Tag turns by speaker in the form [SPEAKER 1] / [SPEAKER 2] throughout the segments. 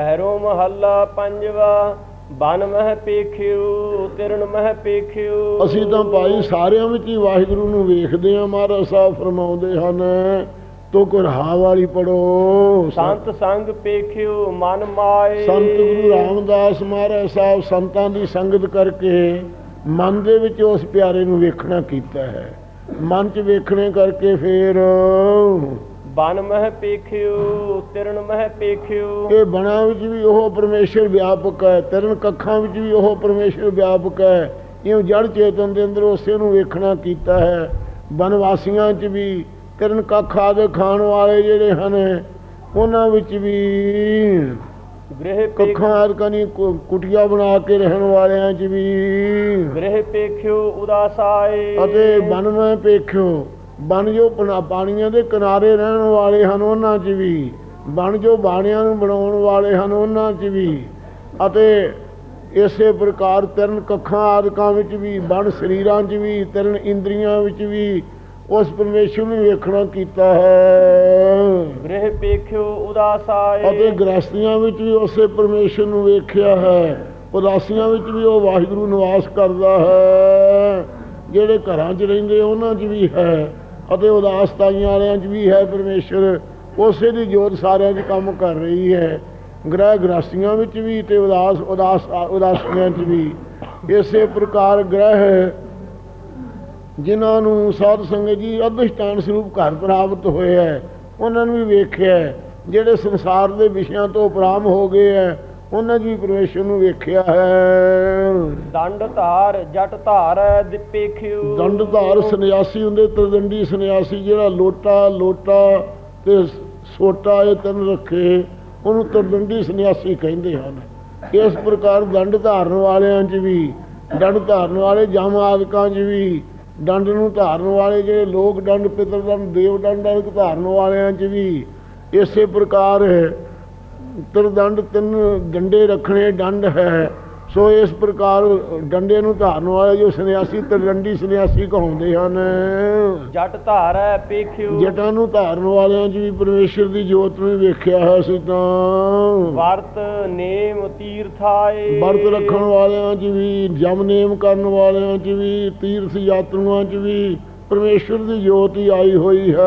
[SPEAKER 1] ਪਹਿਰੋ ਮਹੱਲਾ ਪੰਜਵਾ ਬਨ ਮਹਿ ਪੇਖਿਓ ਤਿਰਣ ਮਹਿ ਪੇਖਿਓ।
[SPEAKER 2] ਅਸੀਂ ਤਾਂ ਭਾਈ ਸਾਰਿਆਂ ਵਿੱਚ ਹੀ ਵਾਹਿਗੁਰੂ ਨੂੰ ਵੇਖਦੇ ਹਾਂ ਮਹਾਰਾਜ ਸਾਹਿਬ ਫਰਮਾਉਂਦੇ ਹਨ ਤੋ ਕੁਰਹਾ ਵਾਲੀ ਪੜੋ
[SPEAKER 1] ਸੰਤ ਸੰਗ ਪੇਖਿਓ ਮਨ ਮਾਏ।
[SPEAKER 2] ਸੰਤ ਗੁਰੂ ਰਾਮਦਾਸ ਮਹਾਰਾਜ ਸਾਹਿਬ ਸੰਤਾਂ ਦੀ ਸੰਗਤ ਕਰਕੇ ਮਨ ਦੇ ਵਿੱਚ ਉਸ ਪਿਆਰੇ ਨੂੰ ਵੇਖਣਾ ਕੀਤਾ ਹੈ। ਮਨ 'ਚ ਵੇਖਣੇ ਕਰਕੇ ਫੇਰ
[SPEAKER 1] ਬਨ ਮਹਿ ਪੇਖਿਓ ਤਿਰਣ ਮਹਿ ਪੇਖਿਓ।
[SPEAKER 2] ਇਹ ਬਣਾ ਵਿੱਚ ਵੀ ਉਹ ਪਰਮੇਸ਼ਰ ਵਿਆਪਕ ਹੈ ਤਰਨ ਕੱਖਾਂ ਵਿੱਚ ਵੀ ਉਹ ਪਰਮੇਸ਼ਰ ਵਿਆਪਕ ਹੈ। ਇਉਂ ਜੜ ਚੇਤਨ ਦੇ ਅੰਦਰ ਉਸੇ ਨੂੰ ਵੇਖਣਾ ਕੀਤਾ ਹੈ। ਬਨਵਾਸੀਆਂ 'ਚ ਵੀ ਤਰਨ ਕੱਖ ਆਦੇ ਖਾਣ ਵਾਲੇ ਜਿਹੜੇ ਹਨ ਉਹਨਾਂ ਵਿੱਚ ਵੀ
[SPEAKER 1] ਗ੍ਰਹਿ
[SPEAKER 2] ਕੱਖਾਂ ਆਦਿਕਾਂ ਦੀ ਕੁ- ਕੁਟੀਆਂ ਬਣਾ ਕੇ ਰਹਿਣ ਵਾਲਿਆਂ 'ਚ ਵੀ।
[SPEAKER 1] ਗ੍ਰਹਿ ਪੇਖਿਓ ਉਦਾਸਾਏ।
[SPEAKER 2] ਅਤੇ ਬਨ ਮੈਂ ਪੇਖਿਓ ਬਨ ਜੋ ਪਨਾ- ਪਾਣੀਆਂ ਦੇ ਕਿਨਾਰੇ ਰਹਿਣ ਵਾਲੇ ਹਨ ਉਹਨਾਂ 'ਚ ਵੀ। ਬਨ ਜੋ ਬਾਣਿਆਂ ਨੂੰ ਬਣਾਉਣ ਵਾਲੇ ਹਨ ਉਹਨਾਂ 'ਚ ਵੀ। ਅਤੇ ਇਸੇ ਪ੍ਰਕਾਰ ਤਰਨ ਕੱਖਾਂ ਆਦਿਕਾਂ ਵਿੱਚ ਵੀ ਬਨ ਸਰੀਰਾਂ 'ਚ ਵੀ ਤਰਨ ਇੰਦਰੀਆਂ ਵਿੱਚ ਵੀ ਉਸ ਪਰਮੇਸ਼ਰ ਨੂੰ ਵੇਖਣਾ ਕੀਤਾ ਹੈ।
[SPEAKER 1] ਗ੍ਰਹਿ ਪੇਖਿਓ ਉਦਾਸਾਏ।
[SPEAKER 2] ਅਤੇ ਗ੍ਰਸਤੀਆਂ ਵਿੱਚ ਵੀ ਉਸੇ ਪਰਮੇਸ਼ਰ ਨੂੰ ਵੇਖਿਆ ਹੈ। ਉਦਾਸੀਆਂ ਵਿੱਚ ਵੀ ਉਹ ਵਾਹਿਗੁਰੂ ਨਿਵਾਸ ਕਰਦਾ ਹੈ। ਜਿਹੜੇ ਘਰਾਂ 'ਚ ਰਹਿੰਦੇ ਉਹਨਾਂ 'ਚ ਵੀ ਹੈ। ਅਤੇ ਉਦਾਸਤਾਈਆਂ ਵਾਲਿਆਂ 'ਚ ਵੀ ਹੈ ਪਰਮੇਸ਼ਰ। ਉਸੇ ਦੀ ਜੋਤ ਸਾਰਿਆਂ 'ਚ ਕੰਮ ਕਰ ਰਹੀ ਹੈ। ਗ੍ਰਹਿ ਗ੍ਰਸਤੀਆਂ ਵਿੱਚ ਵੀ ਤੇ ਉਦਾਸ ਉਦਾਸ, ਉਦਾਸੀਆਂ 'ਚ ਵੀ। ਇਸੇ ਪ੍ਰਕਾਰ ਗ੍ਰਹਿ ਜਿਨ੍ਹਾਂ ਨੂੰ ਸਾਧ ਸੰਗਤ ਜੀ ਅਧਿਸ਼ਟਾਨ ਸਰੂਪ ਘਰ ਪ੍ਰਾਪਤ ਹੋਏ ਹੈ, ਉਹਨਾਂ ਨੂੰ ਵੀ ਵੇਖਿਆ ਜਿਹੜੇ ਸੰਸਾਰ ਦੇ ਵਿਸ਼ਿਆਂ ਤੋਂ ਉਪਰਾਮ ਹੋ ਗਏ ਹੈ ਉਹਨਾਂ ਵੀ ਪਰਮੇਸ਼ਰ ਨੂੰ ਵੇਖਿਆ ਹੈ।
[SPEAKER 1] ਦੰਡ ਧਾਰ ਜਟ ਧਾਰੈ ਦਿਪੇਖਿਓ
[SPEAKER 2] ਦੰਡ ਧਾਰ ਸੰਨਿਆਸੀ ਹੁੰਦੇ ਤਰਦੰਡੀ ਸੰਨਿਆਸੀ ਜਿਹੜਾ ਲੋਟਾ ਲੋਟਾ ਤੇ ਸੋਟਾ ਇਹ ਤਿੰਨ ਰੱਖੇ ਉਹਨੂੰ ਤਰਦੰਡੀ ਸੰਨਿਆਸੀ ਕਹਿੰਦੇ ਹਨ। ਇਸ ਪ੍ਰਕਾਰ ਦੰਡ ਧਾਰਨ ਵਾਲਿਆਂ 'ਚ ਵੀ ਦੰਡ ਧਾਰਨ ਵਾਲੇ ਜਮ ਆਦਿਕਾਂ 'ਚ ਵੀ ਦੰਡ ਨੂੰ ਧਾਰਨ ਵਾਲੇ ਜਿਹੜੇ ਲੋਕ ਦੰਡ ਪਿਤਰ ਦੰਡ ਦੇਵ ਦੰਡ ਆਦਿਕ ਧਾਰਨ ਵਾਲਿਆਂ 'ਚ ਵੀ ਇਸੇ ਪ੍ਰਕਾਰ ਤਰਦੰਡ ਤਿੰਨ ਡੰਡੇ ਰੱਖਣੇ ਦੰਡ ਹੈ। ਸੋ ਇਸ ਪ੍ਰਕਾਰ ਡੰਡੇ ਨੂੰ ਧਾਰਨ ਵਾਲੇ ਜੋ ਸੰਨਿਆਸੀ ਤਰਦੰਡੀ ਸੰਨਿਆਸੀ ਕਹਾਉਂਦੇ ਹਨ।
[SPEAKER 1] ਜਟ ਧਾਰੈ ਪੇਖਿਓ।
[SPEAKER 2] ਜਟਾਂ ਨੂੰ ਧਾਰਨ ਵਾਲਿਆਂ 'ਚ ਵੀ ਪਰਮੇਸ਼ਰ ਦੀ ਜੋਤ ਨੂੰ ਵੇਖਿਆ ਹੈ ਅਸੀਂ ਤਾਂ।
[SPEAKER 1] ਵਰਤ ਨੇਮ ਤੀਰਥਾਏ।
[SPEAKER 2] ਵਰਤ ਰੱਖਣ ਵਾਲਿਆਂ 'ਚ ਵੀ ਜਮ ਨੇਮ ਕਰਨ ਵਾਲਿਆਂ 'ਚ ਵੀ ਤੀਰਥ ਯਾਤਰੂਆਂ 'ਚ ਵੀ। ਪਰਮੇਸ਼ਰ ਦੀ ਜੋਤ ਹੀ ਆਈ ਹੋਈ ਹੈ।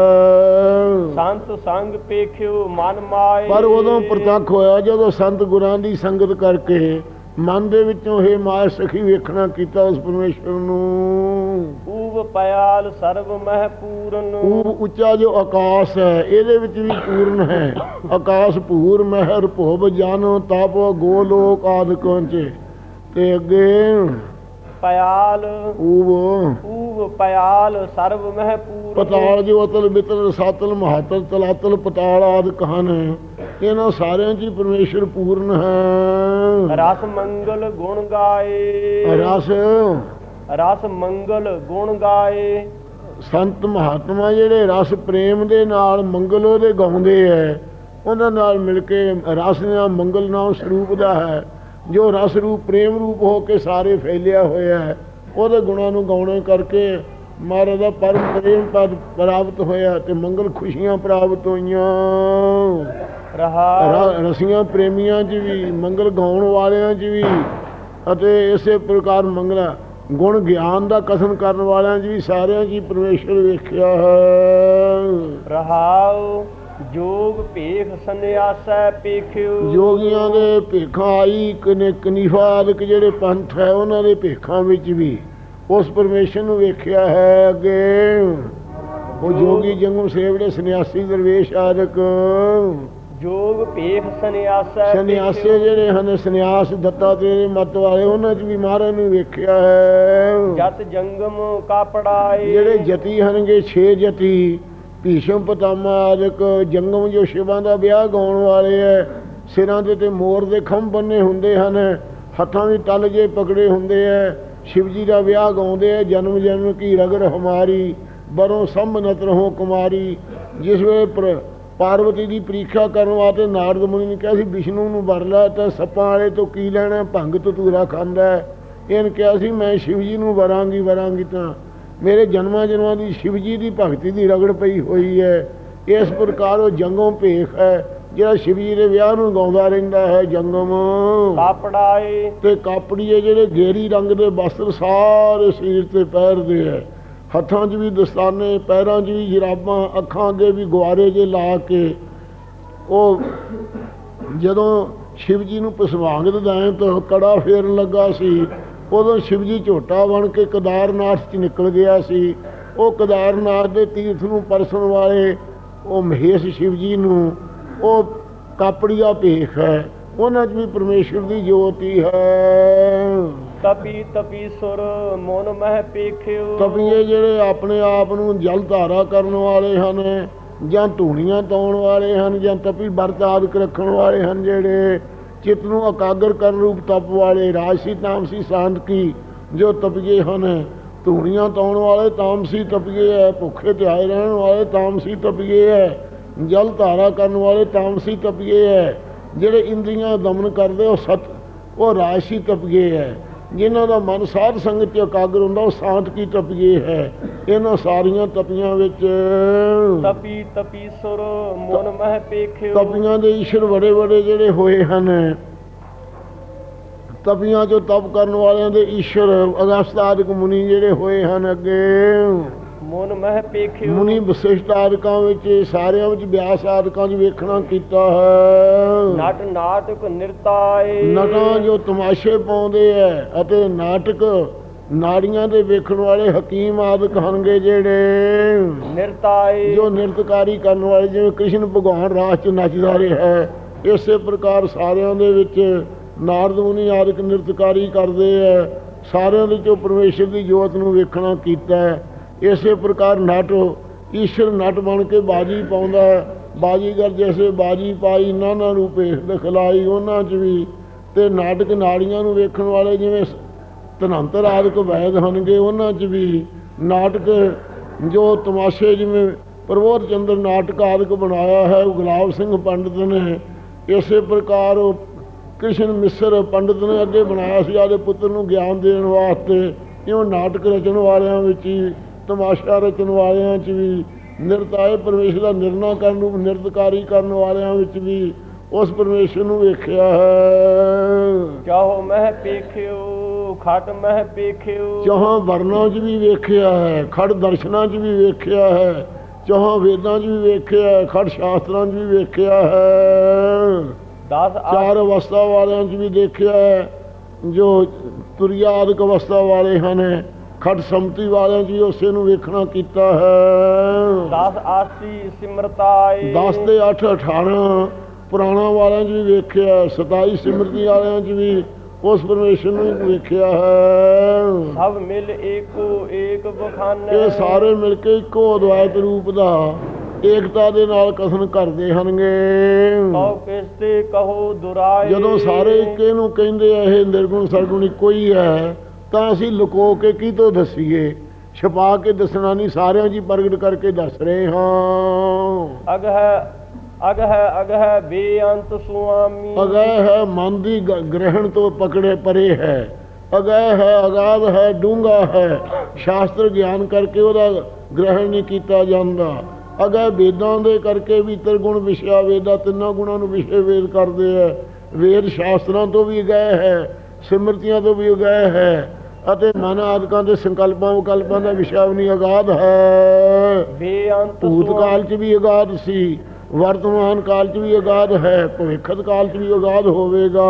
[SPEAKER 1] ਸੰਤ ਸੰਗ ਪੇਖਿਓ ਮਨ ਮਾਏ।
[SPEAKER 2] ਪਰ ਉਦੋਂ ਪ੍ਰਤੱਖ ਹੋਇਆ ਜਦੋਂ ਸੰਤ ਗੁਰਾਂ ਦੀ ਸੰਗਤ ਕਰਕੇ ਮਨ ਦੇ ਵਿੱਚੋਂ ਇਹ ਮਾਇਆ ਸਖੀ ਵੇਖਣਾ ਕੀਤਾ ਉਸ ਪਰਮੇਸ਼ਰ ਨੂੰ।
[SPEAKER 1] ਊਬ ਪਿਆਲ ਸਰਬ ਮਹਿ ਪੂਰਨ
[SPEAKER 2] ਉੱਚਾ ਜੋ ਆਕਾਸ਼ ਹੈ ਇਹਦੇ ਵਿੱਚ ਵੀ ਪੂਰਨ ਹੈ। ਆਕਾਸ਼ ਭੂਰ ਮਹਿਰ ਭੋਬ ਜਨ ਤਪ ਗੋਲੋਕ ਆਦਿਕਾਂ ਚ ਤੇ ਅੱਗੇ
[SPEAKER 1] ਪਿਆਲ
[SPEAKER 2] ਉਹ
[SPEAKER 1] ਊਬ ਪਿਆਲ ਸਰਬ ਮਹਿ
[SPEAKER 2] ਪਤਾਲ ਜੋ ਅਤਲ ਬਿਤਲ ਸਾਤਲ ਮਹਾਤਲ ਤਲਾਤਲ ਪਤਾਲ ਆਦਿ ਕਹਨ ਇਹਨਾਂ ਸਾਰਿਆਂ 'ਚ ਪਰਮੇਸ਼ਰ ਪੂਰਨ ਹੈ।
[SPEAKER 1] ਰਸ ਮੰਗਲ ਗੁਣ ਗਾਏ।
[SPEAKER 2] ਰਸ।
[SPEAKER 1] ਰਸ ਮੰਗਲ ਗੁਣ ਗਾਏ।
[SPEAKER 2] ਸੰਤ ਮਹਾਤਮਾ ਜਿਹੜੇ ਰਸ ਪ੍ਰੇਮ ਦੇ ਨਾਲ ਮੰਗਲ ਉਹਦੇ ਗਾਉਂਦੇ ਐ ਉਹਨਾਂ ਨਾਲ ਮਿਲ ਕੇ ਰਸ ਨਾਲ ਮੰਗਲ ਨਾਮ ਸਰੂਪ ਦਾ ਹੈ। ਜੋ ਰਸ ਰੂਪ ਪ੍ਰੇਮ ਰੂਪ ਹੋ ਕੇ ਸਾਰੇ ਫੈਲਿਆ ਹੋਇਆ ਹੈ ਉਹਦੇ ਗੁਣਾਂ ਨੂੰ ਗਾਉਣੇ ਕਰਕੇ ਮਹਾਰਾਜ ਦਾ ਪਰਮ ਪ੍ਰੇਮ ਪਦ ਪ੍ਰਾਪਤ ਹੋਇਆ ਤੇ ਮੰਗਲ ਖੁਸ਼ੀਆਂ ਪ੍ਰਾਪਤ ਹੋਈਆਂ।
[SPEAKER 1] ਰਹਾ
[SPEAKER 2] ਰਸੀਆਂ ਪ੍ਰੇਮੀਆਂ 'ਚ ਵੀ ਮੰਗਲ ਗਾਉਣ ਵਾਲਿਆਂ 'ਚ ਵੀ ਅਤੇ ਇਸੇ ਪ੍ਰਕਾਰ ਮੰਗਲਾ ਗੁਣ ਗਿਆਨ ਦਾ ਕਥਨ ਕਰਨ ਵਾਲਿਆਂ 'ਚ ਵੀ ਸਾਰਿਆਂ 'ਚ ਹੀ ਪਰਮੇਸ਼ਰ ਵੇਖਿਆ ਹੈ।
[SPEAKER 1] ਰਹਾਉ ਜੋਗ ਭੇਖ ਸੰਨਿਆਸੈ ਪੇਖਿਓ
[SPEAKER 2] ਯੋਗੀਆਂ ਦੇ ਭੇਖਾਂ ਆਈ ਕਨੇ ਕਨੀਫਾਦਿਕ ਜਿਹੜੇ ਪੰਥ ਹੈ ਉਹਨਾਂ ਦੇ ਭੇਖਾਂ ਵਿੱਚ ਵੀ ਉਸ ਪਰਮੇਸ਼ਰ ਨੂੰ ਵੇਖਿਆ ਹੈ ਅੱਗੇ। ਉਹ ਜੋਗੀ ਜੰਗਮ ਸੇਵੜੇ ਸੰਨਿਆਸੀ ਦਰਵੇਸ਼ ਆਦਿਕ।
[SPEAKER 1] ਜੋਗ ਭੇਖ ਸੰਨਿਆਸੈ
[SPEAKER 2] ਸੰਨਿਆਸੀ
[SPEAKER 1] ਪੇਖਿਓ।
[SPEAKER 2] ਜਿਹੜੇ ਹਨ ਸੰਨਿਆਸ ਦਿੱਤਾ ਤੇਰੇ ਮਤ ਵਾਲੇ ਉਹਨਾਂ 'ਚ ਵੀ ਮਹਾਰਾਜ ਨੂੰ ਵੇਖਿਆ ਹੈ।
[SPEAKER 1] ਜਤ ਜੰਗਮ ਕਾਪੜਾਏ
[SPEAKER 2] ਜਿਹੜੇ ਜਤੀ ਹਨਗੇ ਛੇ ਜਤੀ ਭੀਸ਼ਮ ਪਤਾਮਾ ਆਦਿਕ ਜੰਗਮ ਜੋ ਸ਼ਿਵਾਂ ਦਾ ਵਿਆਹ ਗਾਉਣ ਵਾਲੇ ਐ, ਸਿਰਾਂ ਦੇ ਤੇ ਮੋਰ ਦੇ ਖੰਭ ਬੰਨੇ ਹੁੰਦੇ ਹਨ, ਹੱਥਾਂ ਵੀ ਤਲ ਜੇ ਪਕੜੇ ਹੁੰਦੇ ਐ, ਸ਼ਿਵਜੀ ਦਾ ਵਿਆਹ ਗਾਉਂਦੇ ਐ, ਜਨਮ ਜਨਮ ਕੀ ਰਗਰ ਹਮਾਰੀ, ਬਰੋਂ ਸੰਮਨਤ ਰਹੋ ਕੁਮਾਰੀ। ਜਿਸ ਵੇਲੇ ਪ੍ਰ- ਪਾਰਵਤੀ ਦੀ ਪ੍ਰੀਖਿਆ ਕਰਨ ਵਾਸਤੇ ਨਾਰਦ ਮੁਨੀ ਨੇ ਕਿਹਾ ਸੀ, ਵਿਸ਼ਨੂੰ ਨੂੰ ਵਰ ਲੈ, ਤਾਂ ਸੱਪਾਂ ਵਾਲੇ ਤੋਂ ਕੀ ਲੈਣਾ, ਭੰਗ ਤੋਂ ਤਤੂਰਾ ਖਾਂਦਾ ਹੈ ਇਹਨ ਕਿਹਾ ਸੀ, ਮੈਂ ਸ਼ਿਵ ਜੀ ਨੂੰ ਵਰਾਂਗੀ ਵਰਾਂਗੀ ਤਾਂ ਮੇਰੇ ਜਨਮਾਂ ਜਨਮਾਂ ਦੀ ਸ਼ਿਵ ਜੀ ਦੀ ਭਗਤੀ ਦੀ ਰਗੜ ਪਈ ਹੋਈ ਹੈ। ਇਸ ਪ੍ਰਕਾਰ ਉਹ ਜੰਗੋਂ ਭੇਖ ਹੈ ਜਿਹੜਾ ਸ਼ਿਵ ਜੀ ਦੇ ਵਿਆਹ ਨੂੰ ਗਾਉਂਦਾ ਰਹਿੰਦਾ ਹੈ ਜੰਗਮ।
[SPEAKER 1] ਕਾਪੜਾਏ।
[SPEAKER 2] ਤੇ ਕਾਪੜੀਏ ਜਿਹੜੇ ਗੇਰੀ ਰੰਗ ਦੇ ਵਸਤਰ ਸਾਰੇ ਸਰੀਰ ਤੇ ਪਹਿਰਦੇ ਹੈ। ਹੱਥਾਂ 'ਚ ਵੀ ਦਸਤਾਨੇ ਪੈਰਾਂ 'ਚ ਵੀ ਜਰਾਬਾਂ ਅੱਖਾਂ ਅੱਗੇ ਵੀ ਗੁਆਰੇ ਜੇ ਲਾ ਕੇ ਉਹ ਜਦੋਂ ਸ਼ਿਵ ਜੀ ਨੂੰ ਪਸਵਾਂਗ ਦਦਾਂ ਤੋਂ ਕੜਾ ਫੇਰਨ ਲੱਗਾ ਸੀ। ਉਦੋਂ ਸ਼ਿਵ ਜੀ ਝੋਟਾ ਬਣ ਕੇ ਕੇਦਾਰਨਾਥ 'ਚ ਨਿਕਲ ਗਿਆ ਸੀ। ਉਹ ਕੇਦਾਰਨਾਥ ਦੇ ਤੀਰਥ ਨੂੰ ਪਰਸਣ ਵਾਲੇ ਉਹ ਮਹੇਸ਼ ਸ਼ਿਵ ਜੀ ਨੂੰ ਉਹ ਕਾਪੜੀਆ ਭੇਖ ਹੈ। ਉਹਨਾਂ 'ਚ ਵੀ ਪਰਮੇਸ਼ਰ ਦੀ ਜੋਤੀ ਹੈ।
[SPEAKER 1] ਤਪੀ ਤਪੀ ਸੁਰ ਮਨ ਮਹਿ ਪੇਖਿਓ।
[SPEAKER 2] ਕਵੀਏ ਜਿਹੜੇ ਆਪਣੇ ਆਪ ਨੂੰ ਜਲ ਧਾਰਾ ਕਰਨ ਵਾਲੇ ਹਨ ਜਾਂ ਧੂਣੀਆਂ ਤਾਉਣ ਵਾਲੇ ਹਨ ਜਾਂ ਤਪੀ ਵਰਤ ਆਦਿਕ ਰੱਖਣ ਵਾਲੇ ਹਨ ਜਿਹੜੇ ਚਿੱਤ ਨੂੰ ਇਕਾਗਰ ਕਰਨ ਰੂਪ ਤਪ ਵਾਲੇ ਰਾਜਸੀ, ਤਾਮਸੀ ਸ਼ਾਂਤ ਕੀ ਜੋ ਤਪੀਏ ਹਨ। ਧੂਣੀਆਂ ਤਾਉਣ ਵਾਲੇ ਤਾਮਸੀ ਤਪੀਏ ਹੈ ਭੁੱਖੇ ਧਿਆਏ ਰਹਿਣ ਵਾਲੇ ਤਾਮਸੀ ਤਪੀਏ ਹੈ ਜਲ ਧਾਰਾ ਕਰਨ ਵਾਲੇ ਤਾਮਸੀ ਤਪੀਏ ਹੈ ਜਿਹੜੇ ਇੰਦਰੀਆਂ ਦਮਨ ਕਰਦੇ ਉਹ ਸਤ, ਉਹ ਰਾਜਸੀ ਤਪੀਏ ਹੈ ਜਿਨ੍ਹਾਂ ਦਾ ਮਨ ਸਾਧ ਸੰਗਤ 'ਚ ਇਕਾਗਰ ਹੁੰਦਾ ਉਹ ਸ਼ਾਂਤ ਕੀ ਤਪੀਏ ਹੈ? ਇਹਨਾਂ ਸਾਰੀਆਂ ਤਪੀਆਂ ਵਿੱਚ
[SPEAKER 1] ਤਪੀ ਤਪੀ ਸੁਰ ਮਨ ਮਹਿ ਪੇਖਿਓ।
[SPEAKER 2] ਤਪੀਆਂ ਦੇ ਈਸ਼ਰ ਬੜੇ ਬੜੇ ਜਿਹੜੇ ਹੋਏ ਹਨ। ਤਪੀਆਂ 'ਚੋਂ ਤਪ ਕਰਨ ਵਾਲਿਆਂ ਦੇ ਈਸ਼ਰ ਅਗਸਤ ਆਦਿਕ ਮੁਨੀ ਜਿਹੜੇ ਹੋਏ ਹਨ ਅੱਗੇ।
[SPEAKER 1] ਮਨ ਮਹਿ ਪੇਖਿਓ।
[SPEAKER 2] ਮੁਨੀ ਵਿਸ਼ਿਸ਼ਟ ਆਦਿਕਾਂ ਵਿੱਚ ਸਾਰਿਆਂ ਵਿੱਚ ਵਿਆਸ ਆਦਿਕਾਂ 'ਚ ਵੇਖਣਾ ਕੀਤਾ ਹੈ।
[SPEAKER 1] ਨਟ ਨਾਟਕ ਨਿਰਤਾਏ।
[SPEAKER 2] ਨਟਾਂ ਜੋ ਤਮਾਸ਼ੇ ਪਾਉਂਦੇ ਐ ਅਤੇ ਨਾਟਕ ਨਾੜੀਆਂ ਦੇ ਵੇਖਣ ਵਾਲੇ ਹਕੀਮ ਆਦਿਕ ਹਨਗੇ ਜਿਹੜੇ।
[SPEAKER 1] ਨਿਰਤਾਏ।
[SPEAKER 2] ਜੋ ਨਿਰਤਕਾਰੀ ਕਰਨ ਵਾਲੇ ਜਿਵੇਂ ਕ੍ਰਿਸ਼ਨ ਭਗਵਾਨ ਰਾਸ ਚ ਨੱਚਦਾ ਰਿਹਾ ਹੈ ਇਸੇ ਪ੍ਰਕਾਰ ਸਾਰਿਆਂ ਦੇ ਵਿੱਚ ਨਾਰਦ ਮੁਨੀ ਆਦਿਕ ਨਿਰਤਕਾਰੀ ਕਰਦੇ ਐ। ਸਾਰਿਆਂ ਦੇ ਚੋਂ ਪਰਮੇਸ਼ਰ ਦੀ ਜੋਤ ਨੂੰ ਵੇਖਣਾ ਕੀਤਾ ਹੈ। ਇਸੇ ਪ੍ਰਕਾਰ ਨਟ ਈਸ਼ਰ ਨਟ ਬਣ ਕੇ ਬਾਜੀ ਪਾਉਂਦਾ ਹੈ। ਬਾਜੀਗਰ ਜੈਸੇ ਬਾਜੀ ਪਾਈ ਨਾਨਾ ਰੂਪੇ ਲਖਲਾਈ ਉਹਨਾਂ 'ਚ ਵੀ। ਤੇ ਨਾਟਕ ਨਾੜੀਆਂ ਨੂੰ ਵੇਖਣ ਵਾਲੇ ਜਿਵੇਂ ਧਨੰਤਰ ਆਦਿਕ ਵੈਦ ਹਨਗੇ ਉਹਨਾਂ 'ਚ ਵੀ। ਨਾਟਕ ਜੋ ਤਮਾਸ਼ੇ ਜਿਵੇਂ ਪ੍ਰਬੋਧ ਚੰਦਰ ਨਾਟਕ ਆਦਿਕ ਬਣਾਇਆ ਹੈ, ਉਹ ਗੁਲਾਬ ਸਿੰਘ ਪੰਡਤ ਨੇ ਇਸੇ ਪ੍ਰਕਾਰ ਉਹ ਕ੍ਰਿਸ਼ਨ ਮਿਸਰ ਪੰਡਤ ਨੇ ਅੱਗੇ ਬਣਾਇਆ ਸੀ, ਆਦੇ ਪੁੱਤਰ ਨੂੰ ਗਿਆਨ ਦੇਣ ਵਾਸਤੇ। ਇਉਂ ਨਾਟਕ ਰਚਣ ਵਾਲਿਆਂ ਵਿੱਚ ਹੀ ਤਮਾਸ਼ਾ ਰਚਣ ਵਾਲਿਆਂ 'ਚ ਵੀ ਨਿਰਤਾਏ ਪਰਮੇਸ਼ਰ ਦਾ ਨਿਰਣਾ ਕਰਨ ਨੂੰ ਨਿਰਤਕਾਰੀ ਕਰਨ ਵਾਲਿਆਂ ਵਿੱਚ ਵੀ ਉਸ ਪਰਮੇਸ਼ਰ ਨੂੰ ਵੇਖਿਆ ਹੈ।
[SPEAKER 1] ਚਾਹੋ ਮਹਿ ਪੇਖਿਓ ਖਟ ਮਹਿ ਪੇਖਿਓ।
[SPEAKER 2] ਚਾਹਾਂ ਵਰਨਾਂ 'ਚ ਵੀ ਵੇਖਿਆ ਹੈ ਖੜ ਦਰਸ਼ਨਾਂ 'ਚ ਵੀ ਵੇਖਿਆ ਹੈ ਚਾਹਾਂ ਵੇਦਾਂ 'ਚ ਵੀ ਵੇਖਿਆ ਹੈ ਖੜ ਸ਼ਾਸਤਰਾਂ 'ਚ ਵੀ ਵੇਖਿਆ ਹੈ।
[SPEAKER 1] 10
[SPEAKER 2] ਚਾਰ ਅਵਸਥਾ ਵਾਲਿਆਂ 'ਚ ਵੀ ਦੇਖਿਆ ਹੈ ਜੋ ਤੁਰਿਆ ਆਦਿਕ ਅਵਸਥਾ ਵਾਲੇ ਹਨ ਖੜ ਸਮਤੀ ਵਾਲਿਆਂ ਵੀ ਉਸੇ ਨੂੰ ਵੇਖਣਾ ਕੀਤਾ ਹੈ।
[SPEAKER 1] 10 ਆਸੀ ਸਿਮਰਤਾਏ।
[SPEAKER 2] 10 ਤੇ 8 18 ਪੁਰਾਣਾ ਵਾਲਿਆਂ ਵੀ ਵੇਖਿਆ ਹੈ 27 ਸਿਮਰਤੀ ਵਾਲਿਆਂ 'ਚ ਵੀ ਉਸ ਪਰਮੇਸ਼ਰ ਨੂੰ ਹੀ ਵੇਖਿਆ ਹੈ।
[SPEAKER 1] ਸਭ ਮਿਲ ਏਕੋ ਏਕ ਬਖਾਨੈ।
[SPEAKER 2] ਇਹ ਸਾਰੇ ਮਿਲ ਕੇ ਇੱਕੋ ਅਦਵੈਤ ਰੂਪ ਦਾ ਏਕਤਾ ਦੇ ਨਾਲ ਕਥਨ ਕਰਦੇ ਹਨਗੇ।
[SPEAKER 1] ਕਹੋ ਕਿਸਤੇ ਕਹੋ ਦੁਰਾਏ।
[SPEAKER 2] ਜਦੋਂ ਸਾਰੇ ਇੱਕੇ ਨੂੰ ਕਹਿੰਦੇ ਆ ਇਹ ਨਿਰਗੁਣ ਸਰਗੁਣ ਇੱਕੋ ਹੀ ਹੈ। ਤਾਂ ਅਸੀਂ ਲੁਕੋ ਕੇ ਕੀ ਤੋਂ ਦਸੀਏ? ਛਪਾ ਕੇ ਦੱਸਣਾ ਨਹੀਂ ਸਾਰਿਆਂ ਜੀ ਪ੍ਰਗਟ ਕਰਕੇ ਦੱਸ ਰਹੇ ਹਾਂ।
[SPEAKER 1] ਅਗ ਹੈ ਅਗ ਹੈ ਅਗ ਹੈ ਬੇਅੰਤ ਸੁਆਮੀ।
[SPEAKER 2] ਅਗੈ ਹੈ ਮਨ ਦੀ ਗ੍ਰਹਿਣ ਤੋਂ ਪਕੜੇ ਪਰੇ ਹੈ। ਅਗੈ ਹੈ ਅਗਾਧ ਹੈ ਡੂੰਘਾ ਹੈ। ਸ਼ਾਸਤਰ ਗਿਆਨ ਕਰਕੇ ਉਹਦਾ ਗ੍ਰਹਿਣ ਨਹੀਂ ਕੀਤਾ ਜਾਂਦਾ। ਅਗੈ ਵੇਦਾਂ ਦੇ ਕਰਕੇ ਵੀ ਗੁਣ ਵਿਸ਼ਾ ਵੇਦਾ ਤਿੰਨਾਂ ਗੁਣਾਂ ਨੂੰ ਵਿਸ਼ੇ ਵੇਦ ਕਰਦੇ ਹੈ। ਵੇਦ ਸ਼ਾਸਤਰਾਂ ਤੋਂ ਵੀ ਅਗੈ ਹੈ ਸਿਮਰਤੀਆਂ ਤੋਂ ਵੀ ਅਗੈ ਹੈ। ਅਤੇ ਮਨ ਆਦਿਕਾਂ ਦੇ ਸੰਕਲਪਾਂ ਵਿਕਲਪਾਂ ਦਾ ਵਿਸ਼ਾ ਵੀ ਨਹੀਂ ਅਗਾਧ ਹੈ।
[SPEAKER 1] ਬੇਅੰਤ
[SPEAKER 2] ਭੂਤ ਕਾਲ ਚ ਵੀ ਅਗਾਧ ਸੀ ਵਰਤਮਾਨ ਕਾਲ ਚ ਵੀ ਅਗਾਧ ਹੈ ਭਵਿੱਖਤ ਕਾਲ ਚ ਵੀ ਅਗਾਧ ਹੋਵੇਗਾ।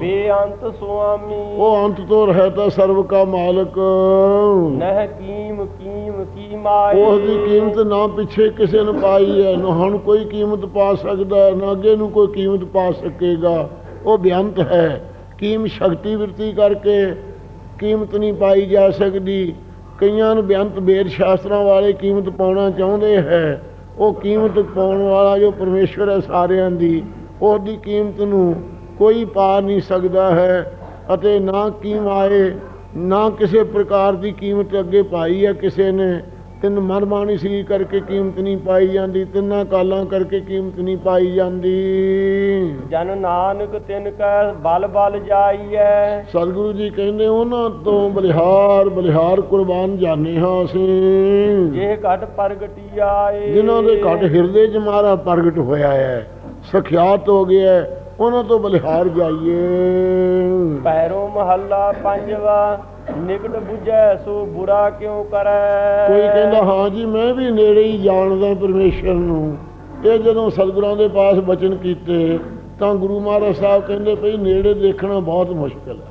[SPEAKER 1] ਬੇਅੰਤ ਸੁਆਮੀ।
[SPEAKER 2] ਉਹ ਅੰਤ ਤੋਂ ਰਹਿਤਾ ਸਰਵ ਕਾ ਮਾਲਕ।
[SPEAKER 1] ਨਹ ਕੀਮ ਕੀਮ ਕੀ ਮਾਏ
[SPEAKER 2] ਉਸ ਦੀ ਕੀਮਤ ਨਾ ਪਿੱਛੇ ਕਿਸੇ ਨੇ ਪਾਈ ਹੈ ਨਾ ਹੁਣ ਕੋਈ ਕੀਮਤ ਪਾ ਸਕਦਾ ਹੈ, ਨਾ ਅੱਗੇ ਨੂੰ ਕੋਈ ਕੀਮਤ ਪਾ ਸਕੇਗਾ। ਉਹ ਬੇਅੰਤ ਹੈ ਕੀਮ ਸ਼ਕਤੀ ਵਰਤੀ ਕਰਕੇ ਕੀਮਤ ਨਹੀਂ ਪਾਈ ਜਾ ਸਕਦੀ। ਕਈਆਂ ਨੂੰ ਬੇਅੰਤ ਵੇਦ ਸ਼ਾਸਤਰਾਂ ਵਾਲੇ ਕੀਮਤ ਪਾਉਣਾ ਚਾਹੁੰਦੇ ਹੈ। ਉਹ ਕੀਮਤ ਪਾਉਣ ਵਾਲਾ ਜੋ ਪਰਮੇਸ਼ਵਰ ਹੈ ਸਾਰਿਆਂ ਦੀ, ਉਹਦੀ ਕੀਮਤ ਨੂੰ ਕੋਈ ਪਾ ਨਹੀਂ ਸਕਦਾ ਹੈ ਅਤੇ ਨਾ ਕੀਮ ਆਏ, ਨਾ ਕਿਸੇ ਪ੍ਰਕਾਰ ਦੀ ਕੀਮਤ ਅੱਗੇ ਪਾਈ ਹੈ ਕਿਸੇ ਨੇ। ਤਿੰਨ ਮਨਮਾਨੀ ਸੀ ਕਰਕੇ ਕੀਮਤ ਨਹੀਂ ਪਾਈ ਜਾਂਦੀ ਤਿੰਨਾਂ ਕਾਲਾਂ ਕਰਕੇ ਕੀਮਤ ਨਹੀਂ ਪਾਈ ਜਾਂਦੀ।
[SPEAKER 1] ਜਨ ਨਾਨਕ ਤਿਨ ਕੈ ਬਲ ਬਲ ਜਾਈਐ।
[SPEAKER 2] ਸਤਿਗੁਰੂ ਜੀ ਕਹਿੰਦੇ ਉਹਨਾਂ ਤੋਂ ਬਲਿਹਾਰ ਬਲਿਹਾਰ ਕੁਰਬਾਨ ਜਾਣੇ ਹਾਂ ਅਸੀਂ।
[SPEAKER 1] ਜੇ ਘਟ ਪ੍ਰਗਟੀ ਆਏ।
[SPEAKER 2] ਜਿਨ੍ਹਾਂ ਦੇ ਘਟ ਹਿਰਦੇ 'ਚ ਮਾਰਾ ਪ੍ਰਗਟ ਹੋਇਆ ਹੈ ਸਖਿਆਤ ਹੋ ਗਿਆ ਉਹਨਾਂ ਤੋਂ ਬਲਿਹਾਰ ਜਾਈਏ।
[SPEAKER 1] ਪੈਰੋਂ ਮਹੱਲਾ ਪੰਜਵਾ ਨਿਕਟ ਬੁਝੈ ਸੋ ਬੁਰਾ ਕਿਉ ਕਰੈ?
[SPEAKER 2] ਕੋਈ ਕਹਿੰਦਾ ਹਾਂ ਜੀ ਮੈਂ ਵੀ ਨੇੜੇ ਹੀ ਜਾਣਦਾ ਪਰਮੇਸ਼ਰ ਨੂੰ। ਇਹ ਜਦੋਂ ਸਤਿਗੁਰਾਂ ਦੇ ਪਾਸ ਬਚਨ ਕੀਤੇ ਤਾਂ ਗੁਰੂ ਮਹਾਰਾਜ ਸਾਹਿਬ ਕਹਿੰਦੇ ਭਈ ਨੇੜੇ ਦੇਖਣਾ ਬਹੁਤ ਮੁਸ਼ਕਲ ਹੈ।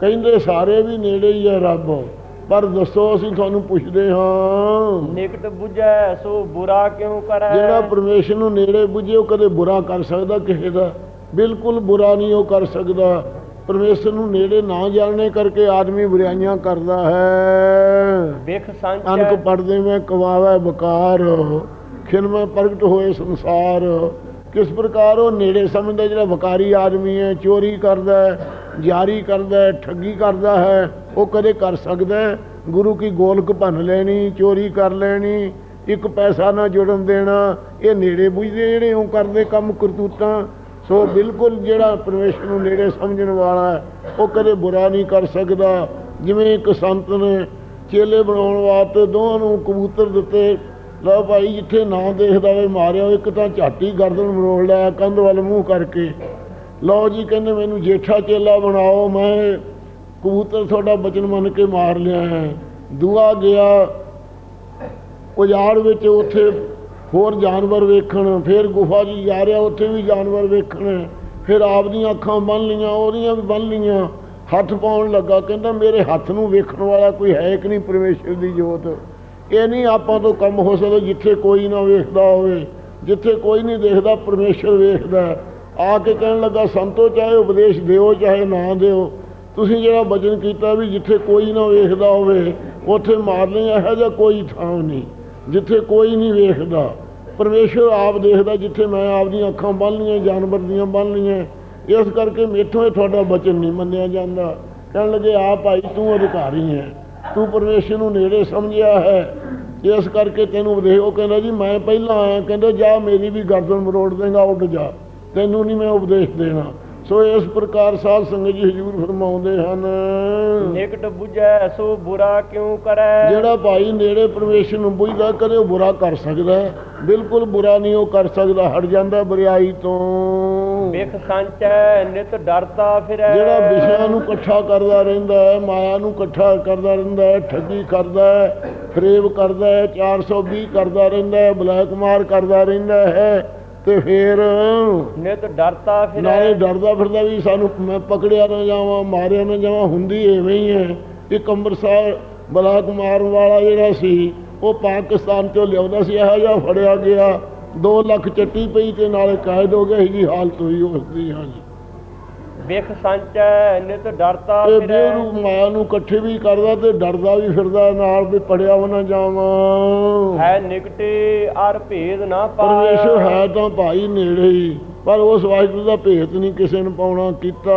[SPEAKER 2] ਕਹਿੰਦੇ ਸਾਰੇ ਵੀ ਨੇੜੇ ਹੀ ਹੈ ਰੱਬ ਪਰ ਦੱਸੋ ਅਸੀਂ ਤੁਹਾਨੂੰ ਪੁੱਛਦੇ ਹਾਂ।
[SPEAKER 1] ਨਿਕਟ ਬੁਝੈ ਸੋ ਬੁਰਾ ਕਿਉ ਕਰੈ?
[SPEAKER 2] ਜਿਹੜਾ ਪਰਮੇਸ਼ਰ ਨੂੰ ਨੇੜੇ ਬੁਝੇ ਉਹ ਕਦੇ ਬੁਰਾ ਕਰ ਸਕਦਾ ਕਿਸੇ ਦਾ? ਬਿਲਕੁਲ ਬੁਰਾ ਨਹੀਂ ਉਹ ਕਰ ਸਕਦਾ। ਪਰਮੇਸ਼ਰ ਨੂੰ ਨੇੜੇ ਨਾ ਜਾਣਨੇ ਕਰਕੇ ਆਦਮੀ ਬੁਰਾਈਆਂ ਕਰਦਾ ਹੈ।
[SPEAKER 1] ਵਿਖ
[SPEAKER 2] ਅਨਕ
[SPEAKER 1] ਸੰਚੈ
[SPEAKER 2] ਪੜਦੇ ਮੈਂ ਕਵਾਵੇ ਬਕਾਰ ਖਿਨ ਮੈਂ ਪ੍ਰਗਟ ਹੋਏ ਸੰਸਾਰ। ਕਿਸ ਪ੍ਰਕਾਰ ਉਹ ਨੇੜੇ ਸਮਝਦਾ ਜਿਹੜਾ ਵਕਾਰੀ ਆਦਮੀ ਹੈ ਚੋਰੀ ਕਰਦਾ ਹੈ ਜਾਰੀ ਕਰਦਾ ਹੈ ਠੱਗੀ ਕਰਦਾ ਹੈ ਉਹ ਕਦੇ ਕਰ ਸਕਦਾ ਹੈ। ਗੁਰੂ ਕੀ ਗੋਲਕ ਭੰਨ ਲੈਣੀ ਚੋਰੀ ਕਰ ਲੈਣੀ ਇੱਕ ਪੈਸਾ ਨਾ ਜੁੜਨ ਦੇਣਾ ਇਹ ਨੇੜੇ ਬੁਝਦੇ ਜਿਹੜੇ ਉਹ ਕਰਦੇ ਕੰਮ ਕਰਤੂਤਾਂ। ਸੋ ਬਿਲਕੁਲ ਜਿਹੜਾ ਪਰਮੇਸ਼ਰ ਨੂੰ ਨੇੜੇ ਸਮਝਣ ਵਾਲਾ ਉਹ ਕਦੇ ਬੁਰਾ ਨਹੀਂ ਕਰ ਸਕਦਾ। ਜਿਵੇਂ ਇੱਕ ਸੰਤ ਨੇ ਚੇਲੇ ਬਣਾਉਣ ਵਾਸਤੇ ਦੋਹਾਂ ਨੂੰ ਕਬੂਤਰ ਦਿੱਤੇ ਲਓ ਭਾਈ ਜਿੱਥੇ ਨਾਂ ਦੇਖਦਾ ਵੇ ਮਾਰਿਓ ਇੱਕ ਤਾਂ ਝਾਟੀ ਗਰਦਨ ਮਰੋੜ ਲਿਆ, ਕੰਧ ਵੱਲ ਮੂੰਹ ਕਰਕੇ। ਲਓ ਜੀ, ਕਹਿੰਦੇ ਮੈਨੂੰ ਜੇਠਾ ਚੇਲਾ ਬਣਾਓ, ਮੈਂ ਕਬੂਤਰ ਤੁਹਾਡਾ ਬਚਨ ਮੰਨ ਕੇ ਮਾਰ ਲਿਆ ਹੈ। ਦੂਆ ਗਿਆ ਉਜਾੜ ਵਿੱਚ ਉੱਥੇ ਹੋਰ ਜਾਨਵਰ ਵੇਖਣ, ਫਿਰ ਗੁਫਾ ਜੀ ਜਾ ਰਿਹਾ, ਉੱਥੇ ਵੀ ਜਾਨਵਰ ਵੇਖਣ। ਫਿਰ ਆਪ ਦੀਆਂ ਅੱਖਾਂ ਬੰਨ ਲੀਆਂ ਉਹਦੀਆਂ ਵੀ ਬੰਨ ਲੀਆਂ ਹੱਥ ਪਾਉਣ ਲੱਗਾ, ਕਹਿੰਦਾ ਮੇਰੇ ਹੱਥ ਨੂੰ ਵੇਖਣ ਵਾਲਾ ਕੋਈ ਹੈ ਕਿ ਨਹੀਂ ਪਰਮੇਸ਼ਰ ਦੀ ਜੋਤ। ਇਹ ਨਹੀਂ ਆਪਾਂ ਤੋਂ ਕੰਮ ਹੋ ਸਕਦਾ ਜਿੱਥੇ ਕੋਈ ਨਾ ਵੇਖਦਾ ਹੋਵੇ। ਜਿੱਥੇ ਕੋਈ ਨਹੀਂ ਦੇਖਦਾ, ਪਰਮੇਸ਼ਰ ਵੇਖਦਾ ਆ ਕੇ ਕਹਿਣ ਲੱਗਾ, ਸੰਤੋ ਚਾਹੇ ਉਪਦੇਸ਼ ਦਿਓ, ਚਾਹੇ ਨਾ ਦਿਓ। ਤੁਸੀਂ ਜਿਹੜਾ ਬਚਨ ਕੀਤਾ ਵੀ ਜਿੱਥੇ ਕੋਈ ਨਾ ਵੇਖਦਾ ਹੋਵੇ, ਉੱਥੇ ਮਾਰ ਲਈ ਇਹੋ ਜਿਹਾ ਕੋਈ ਥਾਂ ਨਹੀਂ। ਜਿੱਥੇ ਕੋਈ ਨਹੀਂ ਵੇਖਦਾ। ਪਰਮੇਸ਼ਰ ਆਪ ਦੇਖਦਾ ਜਿੱਥੇ ਮੈਂ ਆਪ ਦੀਆਂ ਅੱਖਾਂ ਬੰਨ ਲਈਆਂ, ਜਾਨਵਰ ਦੀਆਂ ਬੰਨ ਲਈਆਂ। ਇਸ ਕਰਕੇ ਮੇਥੋਂ ਇਹ ਤੁਹਾਡਾ ਬਚਨ ਨਹੀਂ ਮੰਨਿਆ ਜਾਂਦਾ। ਕਹਿਣ ਲੱਗੇ ਆ ਭਾਈ, ਤੂੰ ਅਧਿਕਾਰੀ ਹੈ। ਤੂੰ ਪਰਮੇਸ਼ਰ ਨੂੰ ਨੇੜੇ ਸਮਝਿਆ ਹੈ। ਇਸ ਕਰਕੇ ਤੈਨੂੰ ਉਪਦੇਸ਼ ਉਹ ਕਹਿੰਦਾ, ਜੀ, ਮੈਂ ਪਹਿਲਾਂ ਆਇਆ। ਕਹਿੰਦਾ, ਜਾ, ਮੇਰੀ ਵੀ ਗਰਦਨ ਮਰੋੜ ਦੇਗਾ, ਉੱਡ ਜਾ। ਤੈਨੂੰ ਨਹੀਂ ਮੈਂ ਉਪਦੇਸ਼ ਦੇਣਾ। ਸੋ ਇਸ ਪ੍ਰਕਾਰ ਸਾਧ ਸੰਗਤ ਜੀ ਹਜੂਰ ਫਰਮਾਉਂਦੇ ਹਨ।
[SPEAKER 1] ਨਿਕਟ ਬੁਝੈ ਸੋ ਬੁਰਾ ਕਿਉ ਕਰੈ?
[SPEAKER 2] ਜਿਹੜਾ ਭਾਈ ਨੇੜੇ ਪਰਮੇਸ਼ਰ ਨੂੰ ਬੁਝਦਾ ਕਦੇ ਉਹ ਬੁਰਾ ਕਰ ਸਕਦਾ ਹੈ। ਬਿਲਕੁਲ ਬੁਰਾ ਨਹੀਂ ਉਹ ਕਰ ਸਕਦਾ ਹਟ ਜਾਂਦਾ ਬੁਰਾਈ ਤੋਂ।
[SPEAKER 1] ਵਿਖ ਸੰਚੈ ਨਿਤ ਡਰਦਾ ਫਿਰੈ।
[SPEAKER 2] ਜਿਹੜਾ ਵਿਸ਼ਿਆਂ ਨੂੰ ਇਕੱਠਾ ਕਰਦਾ ਰਹਿੰਦਾ ਹੈ ਮਾਇਆ ਨੂੰ ਇਕੱਠਾ ਕਰਦਾ ਰਹਿੰਦਾ ਹੈ ਠੱਗੀ ਕਰਦਾ ਹੈ ਫਰੇਬ ਕਰਦਾ ਹੈ 420 ਕਰਦਾ ਰਹਿੰਦਾ ਹੈ ਬਲੈਕਮਾਰ ਕਰਦਾ ਰਹਿੰਦਾ ਹੈ ਤੇ ਫਿਰ
[SPEAKER 1] ਨਿਤ ਡਰਦਾ ਫਿਰੈ
[SPEAKER 2] ਨਾਲੇ ਡਰਦਾ ਫਿਰਦਾ ਵੀ ਸਾਨੂੰ ਮੈਂ ਪਕੜਿਆ ਨਾ ਜਾਵਾਂ ਮਾਰਿਆ ਨਾ ਜਾਵਾਂ ਹੁੰਦੀ ਐਵੇਂ ਹੀ ਹੈ ਇੱਕ ਅੰਮ੍ਰਿਤਸਰ ਬਲਾਕ ਮਾਰਨ ਵਾਲਾ ਜਿਹੜਾ ਸੀ ਉਹ ਪਾਕਿਸਤਾਨ ਤੋਂ ਲਿਆਉਂਦਾ ਸੀ ਇਹੋ ਜਿਹਾ ਫੜਿਆ ਗਿਆ। 2 ਲੱਖ ਚੱਟੀ ਪਈ ਤੇ ਨਾਲੇ ਕਾਇਦ ਹੋ ਗਿਆ ਜੀ ਹਾਲਤ ਹੋਈ ਉਸ ਦੀ ਹਾਂਜੀ।
[SPEAKER 1] ਵਿਖ ਸੰਚੈ ਨਿਤ ਡਰਦਾ
[SPEAKER 2] ਇਹ
[SPEAKER 1] ਫਿਰੈ।
[SPEAKER 2] ਬੇਰੂ ਮਾਇਆ ਨੂੰ ਇਕੱਠੇ ਵੀ ਕਰਦਾ ਤੇ ਡਰਦਾ ਵੀ ਫਿਰਦਾ ਨਾਲ ਵੀ ਪੜਿਆ ਵੀ ਨਾ ਜਾਵਾਂ।
[SPEAKER 1] ਹੈ ਨਿਕਟੇ ਅਰ ਭੇਦ ਨਾ
[SPEAKER 2] ਪਰਮੇਸ਼ਰ
[SPEAKER 1] ਪਾਇਆ
[SPEAKER 2] ਹੈ ਤਾਂ ਭਾਈ ਨੇੜੇ ਹੀ ਪਰ ਉਸ ਵਾਹਿਗੁਰੂ ਦਾ ਭੇਤ ਨਹੀਂ ਕਿਸੇ ਨੂੰ ਪਾਉਣਾ ਕੀਤਾ।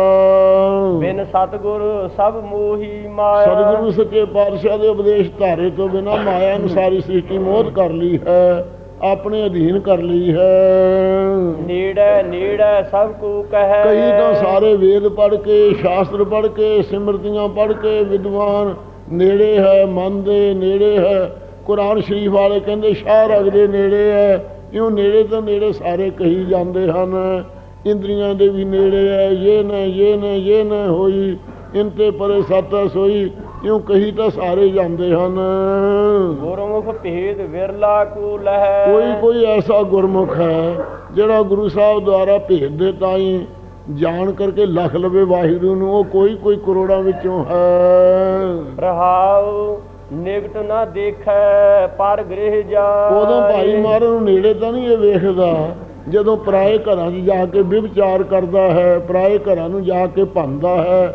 [SPEAKER 1] ਬਿਨ ਸਤਗੁਰ ਸਭ ਮੋਹੀ ਮਾਇਆ।
[SPEAKER 2] ਸਤਿਗੁਰੂ ਸੱਚੇ ਪਾਤਸ਼ਾਹ ਦੇ ਉਪਦੇਸ਼ ਧਾਰੇ ਤੋਂ ਬਿਨਾ ਮਾਇਆ ਨੂੰ ਸਾਰੀ ਸ੍ਰਿਸ਼ਟੀ ਮੋਹ ਕਰ ਲਈ ਹੈ। ਆਪਣੇ ਅਧੀਨ ਕਰ ਲਈ ਹੈ।
[SPEAKER 1] ਨੇੜੇ ਨੇੜੇ ਸਭ ਕੋ ਕਹੈ।
[SPEAKER 2] ਕਈ ਤਾਂ ਸਾਰੇ ਵੇਦ ਪੜ੍ਹ ਕੇ ਸ਼ਾਸਤਰ ਪੜ੍ਹ ਕੇ ਸਿਮਰਤੀਆਂ ਪੜ੍ਹ ਕੇ ਵਿਦਵਾਨ ਨੇੜੇ ਹੈ ਮਨ ਦੇ ਨੇੜੇ ਹੈ। ਕੁਰਾਨ ਸ਼ਰੀਫ ਵਾਲੇ ਕਹਿੰਦੇ ਸ਼ਾਹ ਰਗ ਦੇ ਨੇੜੇ ਹੈ। ਇਉਂ ਨੇੜੇ ਤੋਂ ਨੇੜੇ ਸਾਰੇ ਕਹੀ ਜਾਂਦੇ ਹਨ। ਇੰਦਰੀਆਂ ਦੇ ਵੀ ਨੇੜੇ ਹੈ। ਇਹ ਨਾ ਇਹ ਨਾ ਇਹ ਨਾ ਹੋਈ ਇਨ ਤੇ ਪਰੇ ਸਤ ਸੋਈ। ਇਉਂ ਕਹੀ ਤਾਂ ਸਾਰੇ ਜਾਂਦੇ ਹਨ।
[SPEAKER 1] ਗੁਰਮੁਖ ਭੇਦ ਵਿਰਲਾ ਕੋ ਲਹੈ
[SPEAKER 2] ਕੋਈ ਕੋਈ ਐਸਾ ਗੁਰਮੁਖ ਹੈ ਜਿਹੜਾ ਗੁਰੂ ਸਾਹਿਬ ਦੁਆਰਾ ਭੇਜ ਦੇ ਤਾਈ ਜਾਣ ਕਰਕੇ ਲਖ ਲਵੇ ਵਾਹਿਗੁਰੂ ਨੂੰ ਉਹ ਕੋਈ ਕੋਈ ਕਰੋੜਾਂ ਵਿੱਚੋਂ ਹੈ।
[SPEAKER 1] ਰਹਾਉ ਨਿਕਟ ਨਾ ਦੇਖੈ ਪਰ ਗ੍ਰਹਿ ਜਾ
[SPEAKER 2] ਉਦੋਂ ਭਾਈ ਮਹਾਰਾਜ ਨੂੰ ਨੇੜੇ ਤਾਂ ਨਹੀਂ ਇਹ ਵੇਖਦਾ ਜਦੋਂ ਪਰਾਏ ਘਰਾਂ 'ਚ ਜਾ ਕੇ ਵਿਵਚਾਰ ਕਰਦਾ ਹੈ ਪਰਾਏ ਘਰਾਂ ਨੂੰ ਜਾ ਕੇ ਭੰਦਾ ਹੈ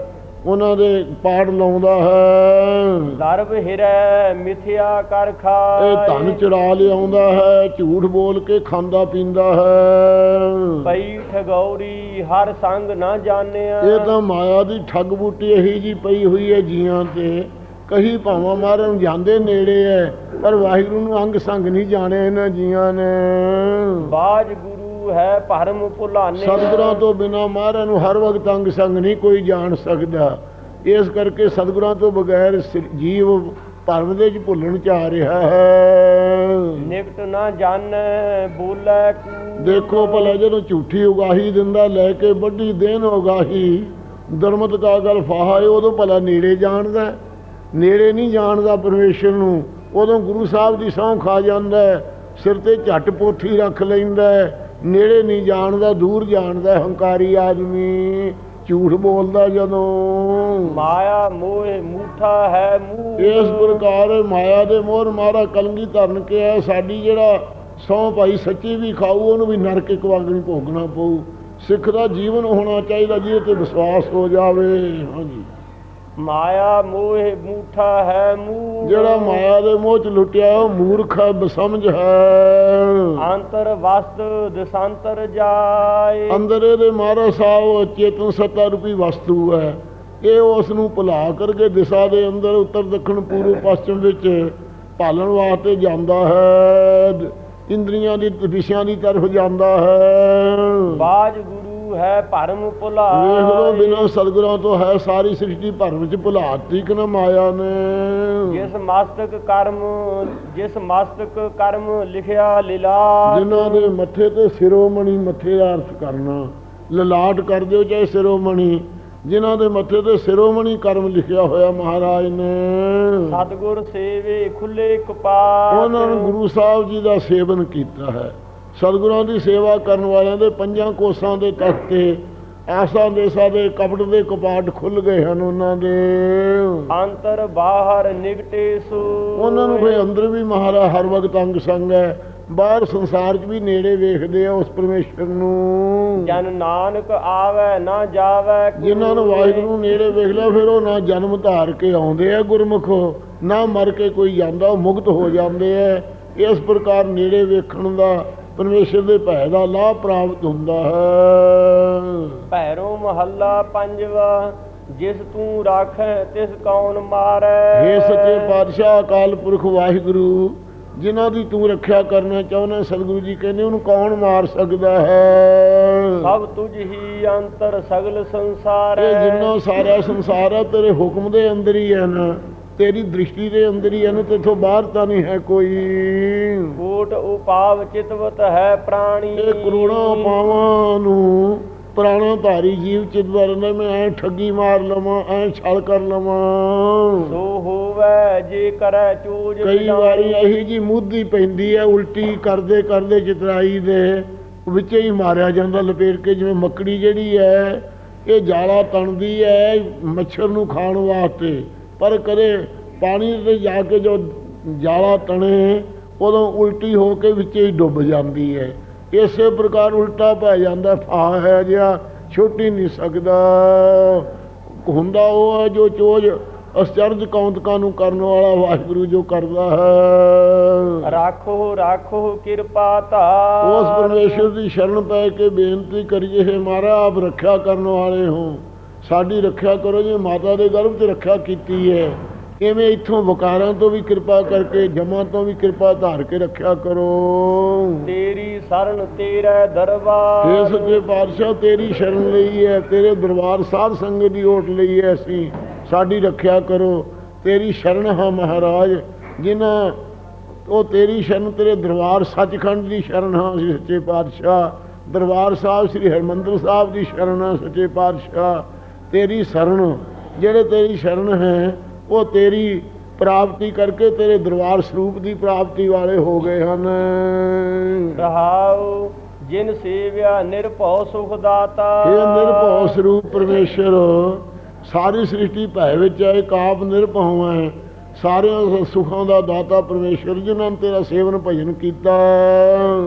[SPEAKER 2] ਉਹਨਾਂ ਦੇ ਪਾੜ ਲਾਉਂਦਾ ਹੈ।
[SPEAKER 1] ਦਰਬ ਹਿਰੈ ਮਿਥਿਆ ਕਰ ਖਾਇ
[SPEAKER 2] ਇਹ ਧਨ ਚੁਰਾ ਲਿਆਉਂਦਾ ਹੈ ਝੂਠ ਬੋਲ ਕੇ ਖਾਂਦਾ ਪੀਂਦਾ ਹੈ।
[SPEAKER 1] ਪਈ ਠਗੌਰੀ ਹਰ ਸੰਗ ਨਾ ਜਾਣਿਆ।
[SPEAKER 2] ਇਹ ਤਾਂ ਮਾਇਆ ਦੀ ਠੱਗ ਬੂਟੀ ਇਹੀ ਜੀ ਪਈ ਹੋਈ ਹੈ ਜੀਆਂ ਤੇ। ਕਹੀ ਭਾਵਾਂ ਮਾਰਨ ਜਾਂਦੇ ਨੇੜੇ ਐ ਪਰ ਵਾਹਿਗੁਰੂ ਨੂੰ ਅੰਗ ਸੰਗ ਨਹੀਂ ਜਾਣਿਆ ਇਹਨਾਂ ਜੀਆਂ ਨੇ।
[SPEAKER 1] ਬਾਜ ਗੁਰੂ ਹੈ ਭਰਮ ਭੁਲਾਨੇ
[SPEAKER 2] ਸਤਿਗੁਰਾਂ ਤੋਂ ਬਿਨਾ ਮਹਾਰਾਜ ਨੂੰ ਹਰ ਵਕਤ ਅੰਗ ਸੰਗ ਨਹੀਂ ਕੋਈ ਜਾਣ ਸਕਦਾ ਇਸ ਕਰਕੇ ਸਤਿਗੁਰਾਂ ਤੋਂ ਬਗੈਰ ਸ- ਜੀਵ ਭਰਮ ਦੇ ਚ ਭੁੱਲਣ ਚ ਆ ਰਿਹਾ ਹੈ
[SPEAKER 1] ਨਿਕਟ ਨਾ ਜਾਣੈ ਬੋਲੇ
[SPEAKER 2] ਦੇਖੋ ਭਲਾ ਜਦੋਂ ਝੂਠੀ ਉਗਾਹੀ ਦਿੰਦਾ ਲੈ ਕੇ ਵੱਡੀ ਦੇਨ ਉਗਾਹੀ ਦਰਮਤ ਕਾ ਗਲ ਫਾਹਾ ਉਦੋਂ ਭਲਾ ਨੇੜੇ ਜਾਣਦਾ। ਨੇੜੇ ਨਹੀਂ ਜਾਣਦਾ ਪਰਮੇਸ਼ਰ ਨੂੰ ਉਦੋਂ ਗੁਰੂ ਸਾਹਿਬ ਦੀ ਸਹੁੰ ਖਾ ਜਾਂਦਾ ਸਿਰ ਤੇ ਝੱਟ ਪੋਥੀ ਰੱਖ ਲੈਂਦਾ। ਨੇੜੇ ਨਹੀਂ ਜਾਣਦਾ ਦੂਰ ਜਾਣਦਾ ਹੰਕਾਰੀ ਆਦਮੀ ਝੂਠ ਬੋਲਦਾ ਜਦੋਂ।
[SPEAKER 1] ਮਾਇਆ ਮੋਹ ਮੂਠਾ ਹੈ ਮੂਹ।
[SPEAKER 2] ਇਸ ਪ੍ਰਕਾਰ ਮਾਇਆ ਦੇ ਮੋਹਰ ਮਾਰਾ ਕਲੰਗੀ ਧਰਨ ਕੇ ਹੈ ਸਾਡੀ ਜਿਹੜਾ ਸੌ ਭਾਈ ਸੱਚੀ ਵੀ ਖਾਊ ਉਹਨੂੰ ਵੀ ਨਰਕ ਇੱਕ ਵਾਂਗਣੀ ਭੋਗਣਾ ਪਊ। ਸਿੱਖ ਦਾ ਜੀਵਨ ਹੋਣਾ ਚਾਹੀਦਾ ਜਿਹਦੇ ਤੇ ਵਿਸ਼ਵਾਸ ਹੋ ਜਾਵੇ। ਹਾਂਜੀ।
[SPEAKER 1] ਮਾਇਆ ਮੋਹ ਮੂਠਾ ਹੈ ਮੂਹ।
[SPEAKER 2] ਜਿਹੜਾ ਮਾਇਆ ਦੇ ਮੋਹ ਚ ਲੁੱਟਿਆ ਉਹ ਮੂਰਖ ਹੈ ਬਸਮਝ ਹੈ।
[SPEAKER 1] ਅੰਤਰ ਵਸਤ ਦਸਾਂਤਰ ਜਾਏ।
[SPEAKER 2] ਅੰਦਰ ਇਹਦੇ ਮਾਰਾ ਸਾਹਿਬ ਚੇਤਨ ਸੱਤਾ ਰੂਪੀ ਵਸਤੂ ਹੈ। ਇਹ ਉਸ ਨੂੰ ਭੁਲਾ ਕਰਕੇ ਦਿਸ਼ਾ ਦੇ ਅੰਦਰ ਉੱਤਰ ਦੱਖਣ ਪੂਰਬ ਪੱਛਮ ਵਿੱਚ ਭਾਲਣ ਵਾਸਤੇ ਜਾਂਦਾ ਹੈ। ਇੰਦਰੀਆਂ ਦੀ ਵਿਸ਼ਿਆਂ ਦੀ ਤਰਫ ਜਾਂਦਾ ਹੈ।
[SPEAKER 1] ਬਾਜ ਹੈ ਭਰਮ
[SPEAKER 2] ਵੇਖ ਲੋ
[SPEAKER 1] ਭੁਲਾ
[SPEAKER 2] ਬਿਨਾਂ ਸਤਿਗੁਰਾਂ ਤੋਂ ਹੈ ਸਾਰੀ ਸ੍ਰਿਸ਼ਟੀ ਭਰਮ ਵਿੱਚ ਭੁਲਾਤੀ ਕਿ ਨਾ ਮਾਇਆ ਨੇ?
[SPEAKER 1] ਜਿਸ ਮਸਤਕ ਕਰਮ ਜਿਸ ਮਸਤਕ ਕਰਮ ਲਿਖਿਆ ਲੀਲਾ।
[SPEAKER 2] ਜਿਨ੍ਹਾਂ ਦੇ ਮੱਥੇ ਤੇ ਸਿਰੋਮਣੀ ਮੱਥੇ ਦਾ ਅਰਥ ਕਰਨਾ ਲਲਾਟ ਕਰ ਦਿਓ ਚਾਹੇ ਸਿਰੋਮਣੀ। ਜਿਨ੍ਹਾਂ ਦੇ ਮੱਥੇ ਤੇ ਸਿਰੋਮਣੀ ਕਰਮ ਲਿਖਿਆ ਹੋਇਆ ਮਹਾਰਾਜ ਨੇ।
[SPEAKER 1] ਸਤਗੁਰ ਸੇਵੇ ਖੁੱਲੇ ਕਪਾਟ।
[SPEAKER 2] ਉਹਨਾਂ ਨੂੰ ਗੁਰੂ ਸਾਹਿਬ ਜੀ ਦਾ ਸੇਵਨ ਕੀਤਾ ਹੈ। ਸਤਿਗੁਰਾਂ ਦੀ ਸੇਵਾ ਕਰਨ ਵਾਲਿਆਂ ਦੇ ਪੰਜਾਂ ਕੋਸਾਂ ਦੇ ਤਖਤ ਤੇ ਆਸਾਂ ਦੇਸਾਂ ਦੇ ਕਪਟ ਦੇ ਕਪਾਟ ਖੁੱਲ ਗਏ ਹਨ ਉਹਨਾਂ ਦੇ।
[SPEAKER 1] ਅੰਤਰ ਬਾਹਰ ਨਿਗਟੇ ਸੋ।
[SPEAKER 2] ਉਹਨਾਂ ਨੂੰ ਫੇ ਅੰਦਰ ਵੀ ਮਹਾਰਾਜ ਹਰ ਵਕਤ ਅੰਗ ਸੰਗ ਹੈ। ਬਾਹਰ ਸੰਸਾਰ 'ਚ ਵੀ ਨੇੜੇ ਵੇਖਦੇ ਆ ਉਸ ਪਰਮੇਸ਼ਰ ਨੂੰ।
[SPEAKER 1] ਜਨ ਨਾਨਕ ਆਵੇ ਨਾ ਜਾਵੇ।
[SPEAKER 2] ਜਿਨ੍ਹਾਂ ਨੂੰ ਵਾਹਿਗੁਰੂ ਨੇੜੇ ਵੇਖ ਲਿਆ ਫਿਰ ਉਹ ਨਾ ਜਨਮ ਧਾਰ ਕੇ ਆਉਂਦੇ ਆ ਗੁਰਮੁਖ ਨਾ ਮਰ ਕੇ ਕੋਈ ਜਾਂਦਾ ਉਹ ਮੁਕਤ ਹੋ ਜਾਂਦੇ ਆ। ਇਸ ਪ੍ਰਕਾਰ ਨੇੜੇ ਵੇਖਣ ਦਾ ਪਰਮੇਸ਼ਰ ਦੇ ਭੈ ਦਾ ਲਾਭ ਪ੍ਰਾਪਤ ਹੁੰਦਾ ਹੈ।
[SPEAKER 1] ਭੈਰੋ ਮਹੱਲਾ ਪੰਜਵਾ ਜਿਸ ਤੂੰ ਰਾਖੈ ਤਿਸ ਕੌਣ ਮਾਰੈ?
[SPEAKER 2] ਹੇ ਸੱਚੇ ਪਾਤਸ਼ਾਹ ਅਕਾਲ ਪੁਰਖ ਵਾਹਿਗੁਰੂ ਜਿਨ੍ਹਾਂ ਦੀ ਤੂੰ ਰੱਖਿਆ ਕਰਨਾ ਚਾਹੁੰਦਾ ਸਤਿਗੁਰੂ ਜੀ ਕਹਿੰਦੇ ਉਹਨੂੰ ਕੌਣ ਮਾਰ ਸਕਦਾ ਹੈ?
[SPEAKER 1] ਸਭ ਤੁਝ ਹੀ ਅੰਤਰ ਸਗਲ ਸੰਸਾਰ
[SPEAKER 2] ਇਹ ਜਿੰਨਾ ਸਾਰਾ ਸੰਸਾਰ ਹੈ ਤੇਰੇ ਹੁਕਮ ਦੇ ਅੰਦਰ ਹੀ ਹੈ ਨਾ। ਤੇਰੀ ਦ੍ਰਿਸ਼ਟੀ ਦੇ ਅੰਦਰ ਹੀ ਹੈ ਨਾ ਤੇਥੋਂ ਬਾਹਰ ਤਾਂ ਨਹੀਂ ਹੈ ਕੋਈ।
[SPEAKER 1] ਕੋਟ ਉਪਾਵ ਚਿਤਵਤ ਹੈ ਪ੍ਰਾਣੀ।
[SPEAKER 2] ਇਹ ਕਰੋੜਾਂ ਪਾਵਾਂ ਨੂੰ ਪ੍ਰਾਣਾ ਧਾਰੀ ਜੀਵ ਚਿਤਵਰ ਨੇ ਮੈਂ ਐ ਠੱਗੀ ਮਾਰ ਲਵਾਂ ਐ ਛਲ ਕਰ ਲਵਾਂ।
[SPEAKER 1] ਸੋ ਹੋਵੇ ਜੇ ਕਰੈ ਚੂਜ
[SPEAKER 2] ਕਈ। ਵਾਰੀ ਇਹੀ ਜੀ ਮੁੱਧੀ ਪੈਂਦੀ ਹੈ ਉਲਟੀ ਕਰਦੇ ਕਰਦੇ ਚਤਰਾਈ ਦੇ ਵਿੱਚ ਹੀ ਮਾਰਿਆ ਜਾਂਦਾ ਲਪੇਟ ਕੇ ਜਿਵੇਂ ਮੱਕੜੀ ਜਿਹੜੀ ਹੈ ਇਹ ਜਾਲਾ ਤਣਦੀ ਹੈ ਮੱਛਰ ਨੂੰ ਖਾਣ ਵਾਸਤੇ। ਪਰ ਕਦੇ ਪਾਣੀ ਤੇ ਜਾ ਕੇ ਜੋ ਜਾਲਾ ਤਣੇ ਉਦੋਂ ਉਲਟੀ ਹੋ ਕੇ ਵਿੱਚ ਹੀ ਡੁੱਬ ਜਾਂਦੀ ਹੈ। ਇਸੇ ਪ੍ਰਕਾਰ ਉਲਟਾ ਪੈ ਜਾਂਦਾ ਫਾ ਹੈ ਜਿਹਾ ਛੁੱਟ ਨਹੀਂ ਸਕਦਾ। ਹੁੰਦਾ ਉਹ ਹੈ ਜੋ ਚੋਜ ਅਸਚਰਜ ਕੌਂਤਕਾਂ ਨੂੰ ਕਰਨ ਵਾਲਾ ਵਾਹਿਗੁਰੂ ਜੋ ਕਰਦਾ ਹੈ।
[SPEAKER 1] ਰਾਖੋ ਰਾਖੋ ਕਿਰਪਾ ਧਾਰ।
[SPEAKER 2] ਉਸ ਪਰਮੇਸ਼ਰ ਦੀ ਸ਼ਰਨ ਪੈ ਕੇ ਬੇਨਤੀ ਕਰੀਏ ਹੈ ਮਾਰਾ ਆਪ ਰੱਖਿਆ ਕਰਨ ਵਾਲੇ ਹੋ। ਸਾਡੀ ਰੱਖਿਆ ਕਰੋ ਜਿਵੇਂ ਮਾਤਾ ਦੇ ਗਰਭ 'ਚ ਰੱਖਿਆ ਕੀਤੀ ਹੈ। ਇਵੇਂ ਇੱਥੋਂ ਵਕਾਰਾਂ ਤੋਂ ਵੀ ਕਿਰਪਾ ਕਰਕੇ ਜਮਾਂ ਤੋਂ ਵੀ ਕਿਰਪਾ ਧਾਰ ਕੇ ਰੱਖਿਆ ਕਰੋ।
[SPEAKER 1] ਤੇਰੀ ਸਰਨ ਤੇਰਾ ਦਰਬਾਰ।
[SPEAKER 2] ਹੇ ਸੱਚੇ ਪਾਤਸ਼ਾਹ ਤੇਰੀ ਸ਼ਰਨ ਲਈ ਹੈ ਤੇਰੇ ਦਰਬਾਰ ਸਾਧ ਸੰਗਤ ਦੀ ਓਟ ਲਈ ਹੈ ਅਸੀਂ। ਸਾਡੀ ਰੱਖਿਆ ਕਰੋ। ਤੇਰੀ ਸ਼ਰਨ ਹਾਂ ਮਹਾਰਾਜ ਜਿਨ੍ਹਾਂ ਉਹ ਤੇਰੀ ਸ਼ਰਨ ਤੇਰੇ ਦਰਬਾਰ ਸੱਚਖੰਡ ਦੀ ਸ਼ਰਨ ਹਾਂ ਅਸੀਂ ਸੱਚੇ ਪਾਤਸ਼ਾਹ। ਦਰਬਾਰ ਸਾਹਿਬ ਸ੍ਰੀ ਹਰਮੰਦਰ ਸਾਹਿਬ ਦੀ ਸ਼ਰਨ ਹਾਂ ਸੱਚੇ ਪਾਤਸ਼ਾਹ। ਤੇਰੀ ਸ਼ਰਨ ਜਿਹੜੇ ਤੇਰੀ ਸ਼ਰਨ ਹੈ ਉਹ ਤੇਰੀ ਪ੍ਰਾਪਤੀ ਕਰਕੇ ਤੇਰੇ ਦਰਬਾਰ ਸਰੂਪ ਦੀ ਪ੍ਰਾਪਤੀ ਵਾਲੇ ਹੋ ਗਏ ਹਨ।
[SPEAKER 1] ਰਹਾਉ ਜਿਨ ਸੇਵਿਆ ਨਿਰਭਉ ਸੁਖ ਦਾਤਾ।
[SPEAKER 2] ਇਹ ਨਿਰਭਉ ਸਰੂਪ ਪਰਮੇਸ਼ਰ ਸਾਰੀ ਸ੍ਰਿਸ਼ਟੀ ਭੈ ਵਿੱਚ ਹੈ ਇੱਕ ਆਪ ਨਿਰਭਉ ਹੈ। ਸਾਰਿਆਂ ਸੁਖਾਂ ਦਾ ਦਾਤਾ ਪਰਮੇਸ਼ਰ ਜਿਨ੍ਹਾਂ ਨੇ ਤੇਰਾ ਸੇਵਨ ਭਜਨ ਕੀਤਾ।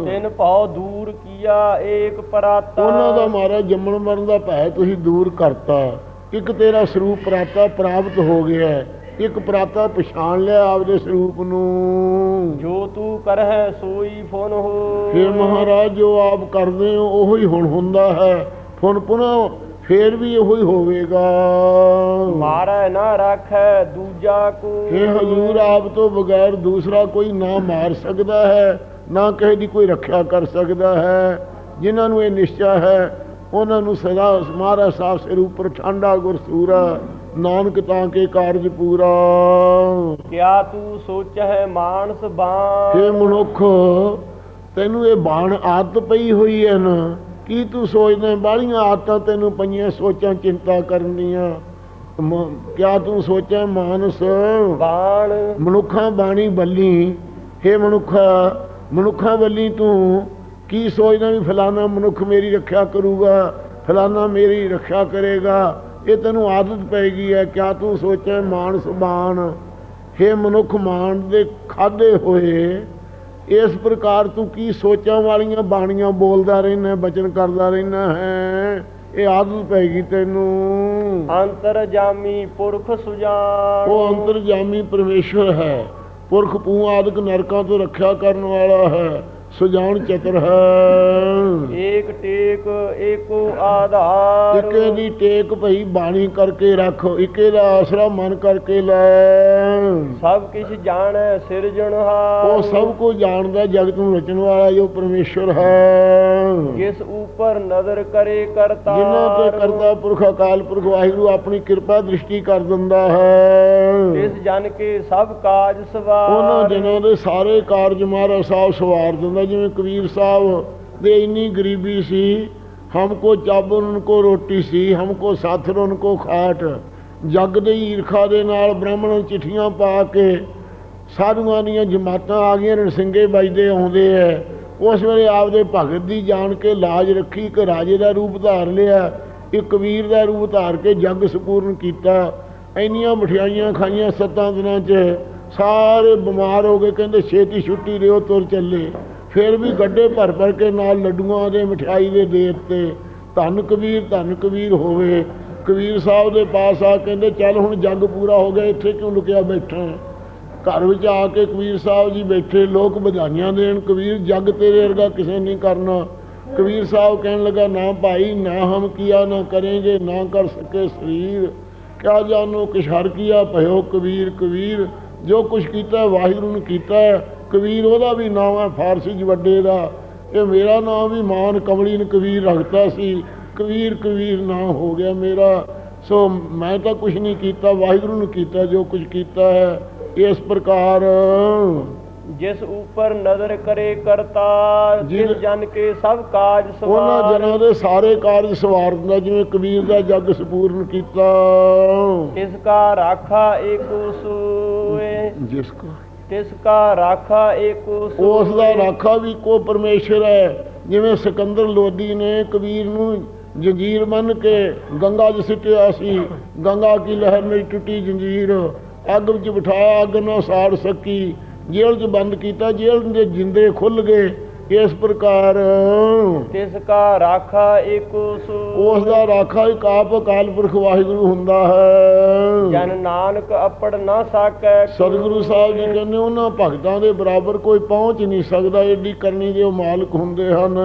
[SPEAKER 1] ਤਿਨ ਭਉ ਦੂਰ ਕੀਆ ਏਕ ਪਰਾਤਾ।
[SPEAKER 2] ਉਹਨਾਂ ਦਾ ਮਾਰਾ ਜੰਮਣ ਮਰਨ ਦਾ ਭੈ ਤੁਸੀਂ ਦੂਰ ਕਰਤਾ। ਇੱਕ ਤੇਰਾ ਸਰੂਪ ਪ੍ਰਾਪਤਾ ਪ੍ਰਾਪਤ ਹੋ ਗਿਆ। ਇੱਕ ਪ੍ਰਾਪਤਾ ਪਛਾਣ ਲਿਆ ਆਪਦੇ ਸਰੂਪ ਨੂੰ।
[SPEAKER 1] ਜੋ ਤੂੰ ਕਰਹਿ ਸੋਈ ਫੁਨ ਹੋ।
[SPEAKER 2] ਫਿਰ ਮਹਾਰਾਜ ਜੋ ਆਪ ਕਰਦੇ ਹੋ ਉਹੋ ਹੀ ਹੁਣ ਹੁੰਦਾ ਹੈ। ਹੁਣ ਪੁਨः ਫੇਰ ਵੀ ਉਹੋ ਹੀ ਹੋਵੇਗਾ।
[SPEAKER 1] ਮਾਰੈ ਨਾ ਰਾਖੈ ਦੂਜਾ ਕੋ।
[SPEAKER 2] ਇਹ ਹਜ਼ੂਰ ਆਪ ਤੋਂ ਬਗੈਰ ਦੂਸਰਾ ਕੋਈ ਨਾ ਮਾਰ ਸਕਦਾ ਹੈ। ਨਾ ਕਿਸੇ ਦੀ ਕੋਈ ਰੱਖਿਆ ਕਰ ਸਕਦਾ ਹੈ ਜਿਨ੍ਹਾਂ ਨੂੰ ਇਹ ਨਿਸ਼ਚਾ ਹੈ ਉਹਨਾਂ ਨੂੰ ਸਦਾ ਮਹਾਰਾਜ ਸਾਹਿਬ ਸਿਰ ਉੱਪਰ ਠਾਂਡਾ ਗੁਰਸੂਰਾ ਨਾਨਕ ਤਾਂ ਕੇ ਕਾਰਜ ਪੂਰਾ।
[SPEAKER 1] ਕਿਆ ਤੂੰ ਸੋਚਹਿ ਮਾਨਸ ਬਾਣ?
[SPEAKER 2] हे ਮਨੁੱਖ ਤੈਨੂੰ ਇਹ ਬਾਣ ਆਦਤ ਪਈ ਹੋਈ ਹੈ ਨਾ? ਕੀ ਤੂੰ ਸੋਚਦਾ ਬਾਹਲੀਆਂ ਆਦਤਾਂ ਤੈਨੂੰ ਪਈਆਂ ਸੋਚਾਂ ਚਿੰਤਾ ਕਰਨ ਦੀਆਂ ਕਿਆ ਤੂੰ ਸੋਚਿਆ ਮਾਨਸ?
[SPEAKER 1] ਬਾਣ।
[SPEAKER 2] ਮਨੁੱਖਾਂ ਬਾਣੀ ਬੱਲੀ। हे ਮਨੁੱਖਾ ਮਨੁੱਖਾਂ ਬੱਲੀ ਤੂੰ ਕੀ ਸੋਚਦਾ ਵੀ ਫਲਾਣਾ ਮਨੁੱਖ ਮੇਰੀ ਰੱਖਿਆ ਕਰੂਗਾ ਫਲਾਣਾ ਮੇਰੀ ਰੱਖਿਆ ਕਰੇਗਾ? ਇਹ ਤੈਨੂੰ ਆਦਤ ਪੈ ਗਈ ਹੈ ਕਿਆ ਤੂੰ ਸੋਚਿਆ ਮਾਨਸ ਬਾਣ हे ਮਨੁੱਖ ਮਾਨ ਦੇ ਖਾਦੇ ਹੋਏ ਇਸ ਪ੍ਰਕਾਰ ਤੂੰ ਕੀ ਸੋਚਾਂ ਵਾਲੀਆਂ ਬਾਣੀਆਂ ਬੋਲਦਾ ਰਹਿਣਾ ਬਚਨ ਕਰਦਾ ਰਹਿਣਾ ਹੈ? ਇਹ ਆਦਤ ਪੈ ਗਈ ਤੈਨੂੰ।
[SPEAKER 1] ਅੰਤਰ ਜਾਮੀ ਪੁਰਖ ਸੁਜਾਨ
[SPEAKER 2] ਉਹ ਅੰਤਰਜਾਮੀ ਪਰਮੇਸ਼ਵਰ ਹੈ। ਪੁਰਖ ਪੂ ਆਦਿਕ ਨਰਕਾਂ ਤੋਂ ਰੱਖਿਆ ਕਰਨ ਵਾਲਾ ਹੈ। ਸੁਜਾਨ ਚਤਰ ਹੈ।
[SPEAKER 1] ਏਕ ਟੇਕ ਏਕੋ ਆਧਾਰ।
[SPEAKER 2] ਇਕੇ ਦੀ ਟੇਕ ਭਈ ਬਾਣੀ ਕਰਕੇ ਰੱਖ ਇਕੇ ਦਾ ਆਸਰਾ ਮਨ ਕਰਕੇ ਲੈ।
[SPEAKER 1] ਸਭ ਕਿਛ ਜਾਣੈ ਸਿਰਜਣਹਾਰ
[SPEAKER 2] ਉਹ ਸਭ ਕੁਝ ਜਾਣਦਾ ਜਗਤ ਨੂੰ ਰਚਣ ਵਾਲਾ ਜੋ ਪਰਮੇਸ਼ਵਰ ਹੈ।
[SPEAKER 1] ਕਿਸ ਉਪਰ ਨਜ਼ਰ ਕਰੇ ਕਰਤਾ
[SPEAKER 2] ਜਿਨ੍ਹਾਂ ਤੇ ਕਰਤਾ ਪੁਰਖ ਅਕਾਲ ਪੁਰਖ ਵਾਹਿਗੁਰੂ ਆਪਣੀ ਕਿਰਪਾ ਦ੍ਰਿਸ਼ਟੀ ਕਰ ਦਿੰਦਾ ਹੈ।
[SPEAKER 1] ਇਸ ਜਨ ਕੇ ਸਭ ਕਾਜ ਸਵਾਰ।
[SPEAKER 2] ਉਹਨਾਂ ਦਿਨਾਂ ਦੇ ਸਾਰੇ ਕਾਰਜ ਮਹਾਰਾਜ ਸਾਹਿਬ ਸਵਾਰ ਦਿੰਦਾ ਜਿਵੇਂ ਕਬੀਰ ਸਾਹਿਬ ਦੇ ਇੰਨੀ ਗਰੀਬੀ ਸੀ, ਹਮਕੋ ਚਾਬਨ ਉਨਕੋ ਰੋਟੀ ਸੀ, ਹਮਕੋ ਸਾਥਰ ਉਨਕੋ ਖਾਟ। ਜੱਗ ਦੇ ਈਰਖਾ ਦੇ ਨਾਲ ਬ੍ਰਾਹਮਣ ਚਿੱਠੀਆਂ ਪਾ ਕੇ ਸਾਧੂਆਂ ਦੀਆਂ ਜਮਾਤਾਂ ਆ ਗਈਆਂ ਰਣਸਿੰਗੇ ਵੱਜਦੇ ਆਉਂਦੇ ਐ। ਉਸ ਵੇਲੇ ਆਪਦੇ ਭਗਤ ਦੀ ਜਾਣ ਕੇ ਲਾਜ ਰੱਖੀ ਕਿ ਰਾਜੇ ਦਾ ਰੂਪ ਧਾਰ ਲਿਆ, ਇੱਕ ਕਬੀਰ ਦਾ ਰੂਪ ਧਾਰ ਕੇ ਜੱਗ ਸਪੂਰਨ ਕੀਤਾ। ਇੰਨੀਆਂ ਮਠਿਆਈਆਂ ਖਾਈਆਂ ਸੱਤਾਂ ਦਿਨਾਂ 'ਚ, ਸਾਰੇ ਬਿਮਾਰ ਹੋ ਗਏ, ਕਹਿੰਦੇ ਛੇਤੀ ਛੁੱਟੀ ਦਿਓ, ਤੁਰ ਚੱਲੇ। ਫਿਰ ਵੀ ਗੱਡੇ ਭਰ ਭਰ ਕੇ ਨਾਲ ਲੱਡੂਆਂ ਦੇ ਮਠਿਆਈ ਦੇ ਦੇ ਦਿੱਤੇ ਧੰਨ ਕਬੀਰ ਧੰਨ ਕਬੀਰ ਹੋਵੇ। ਕਬੀਰ ਸਾਹਿਬ ਦੇ ਪਾਸ ਆ, ਕਹਿੰਦੇ, ਚੱਲ ਹੁਣ ਜੱਗ ਪੂਰਾ ਹੋ ਗਿਆ, ਇੱਥੇ ਕਿਉਂ ਲੁਕਿਆ ਬੈਠਾ ਘਰ ਵਿੱਚ ਆ ਕੇ ਕਬੀਰ ਸਾਹਿਬ ਜੀ ਬੈਠੇ, ਲੋਕ ਵਧਾਈਆਂ ਦੇਣ, ਕਬੀਰ, ਜੱਗ ਤੇਰੇ ਵਰਗਾ ਕਿਸੇ ਨਹੀਂ ਕਰਨਾ। ਕਬੀਰ ਸਾਹਿਬ ਕਹਿਣ ਲੱਗਾ, ਨਾ ਭਾਈ, ਨਾ ਹਮ ਕੀਆ, ਨਾ ਕਰੇਗੇ, ਨਾ ਕਰ ਸਕੇ ਸਰੀਰ। ਕਿਆ ਜਾਨੋ ਕਿਛ ਹਰ ਕੀਆ ਭਇਓ ਕਬੀਰ ਕਬੀਰ। ਜੋ ਕੁਛ ਕੀਤਾ, ਵਾਹਿਗੁਰੂ ਨੇ ਕੀਤਾ ਕਬੀਰ ਉਹਦਾ ਵੀ ਨਾਮ ਹੈ ਫਾਰਸੀ 'ਚ ਵੱਡੇ ਦਾ। ਇਹ ਮੇਰਾ ਨਾਮ ਵੀ ਮਾਨ ਕਮਲੀ ਨੇ ਕਬੀਰ ਰੱਖਤਾ ਸੀ। ਕਬੀਰ ਕਬੀਰ ਨਾਮ ਹੋ ਗਿਆ ਮੇਰਾ। ਸੋ ਮੈਂ ਤਾਂ ਕੁਛ ਨਹੀਂ ਕੀਤਾ ਵਾਹਿਗੁਰੂ ਨੇ ਕੀਤਾ ਜੋ ਕੁਛ ਕੀਤਾ ਹੈ। ਇਸ ਪ੍ਰਕਾਰ
[SPEAKER 1] ਜਿਸ ਉਪਰ ਨਜ਼ਰ ਕਰੇ ਕਰਤਾ ਜਿਸ ਜਨ ਕੇ ਸਭ ਕਾਜ
[SPEAKER 2] ਉਹਨਾਂ
[SPEAKER 1] ਸਵਾਰ।
[SPEAKER 2] ਜਨਾਂ ਦੇ ਸਾਰੇ ਕਾਰਜ ਸਵਾਰ ਦਿੰਦਾ ਜਿਵੇਂ ਕਬੀਰ ਦਾ ਜੱਗ ਸਪੂਰਨ ਕੀਤਾ।
[SPEAKER 1] ਤਿਸ ਕਾ ਰਾਖਾ ਏਕੋ ਸੋਏ।
[SPEAKER 2] ਜਿਸ ਕੋ
[SPEAKER 1] ਤਿਸ ਕਾ ਰਾਖਾ ਏਕੋ ਸੋਏ
[SPEAKER 2] ਉਸ ਦਾ ਰਾਖਾ ਵੀ ਕੋ ਪਰਮੇਸ਼ਰ ਹੈ, ਜਿਵੇਂ ਸਿਕੰਦਰ ਲੋਦੀ ਨੇ ਕਬੀਰ ਨੂੰ ਜੰਜੀਰ ਮੰਨ ਕੇ ਗੰਗਾ 'ਚ ਸਿੱਟਿਆ ਸੀ, ਗੰਗਾ ਕੀ ਲਹਿਰ ਮੇਂ ਟੁੱਟੀ ਜੰਜੀਰ, ਅੱਗ ਵਿੱਚ ਬਿਠਾਇਆ, ਅੱਗ ਨਾ ਸਾੜ ਸਕੀ, ਜੇਲ੍ਹ 'ਚ ਬੰਦ ਕੀਤਾ, ਜੇਲ੍ਹ ਦੇ ਜਿੰਦੇ ਖੁੱਲ ਗਏ। ਇਸ ਪ੍ਰਕਾਰ?
[SPEAKER 1] ਤਿਸ ਕਾ ਰਾਖਾ ਏਕੋ
[SPEAKER 2] ਉਸ ਦਾ ਰਾਖਾ ਇੱਕ ਆਪ ਅਕਾਲ ਪੁਰਖ ਵਾਹਿਗੁਰੂ ਹੁੰਦਾ ਹੈ।
[SPEAKER 1] ਜਨ ਨਾਨਕ ਅਪੜ ਨਾ ਸਾਕੈ
[SPEAKER 2] ਸਤਿਗੁਰੂ ਸਾਹਿਬ ਜੀ ਕਹਿੰਦੇ ਉਹਨਾਂ ਭਗਤਾਂ ਦੇ ਬਰਾਬਰ ਕੋਈ ਪਹੁੰਚ ਨਹੀਂ ਸਕਦਾ ਏਡੀ ਕਰਨੀ ਦੇ ਉਹ ਮਾਲਕ ਹੁੰਦੇ ਹਨ।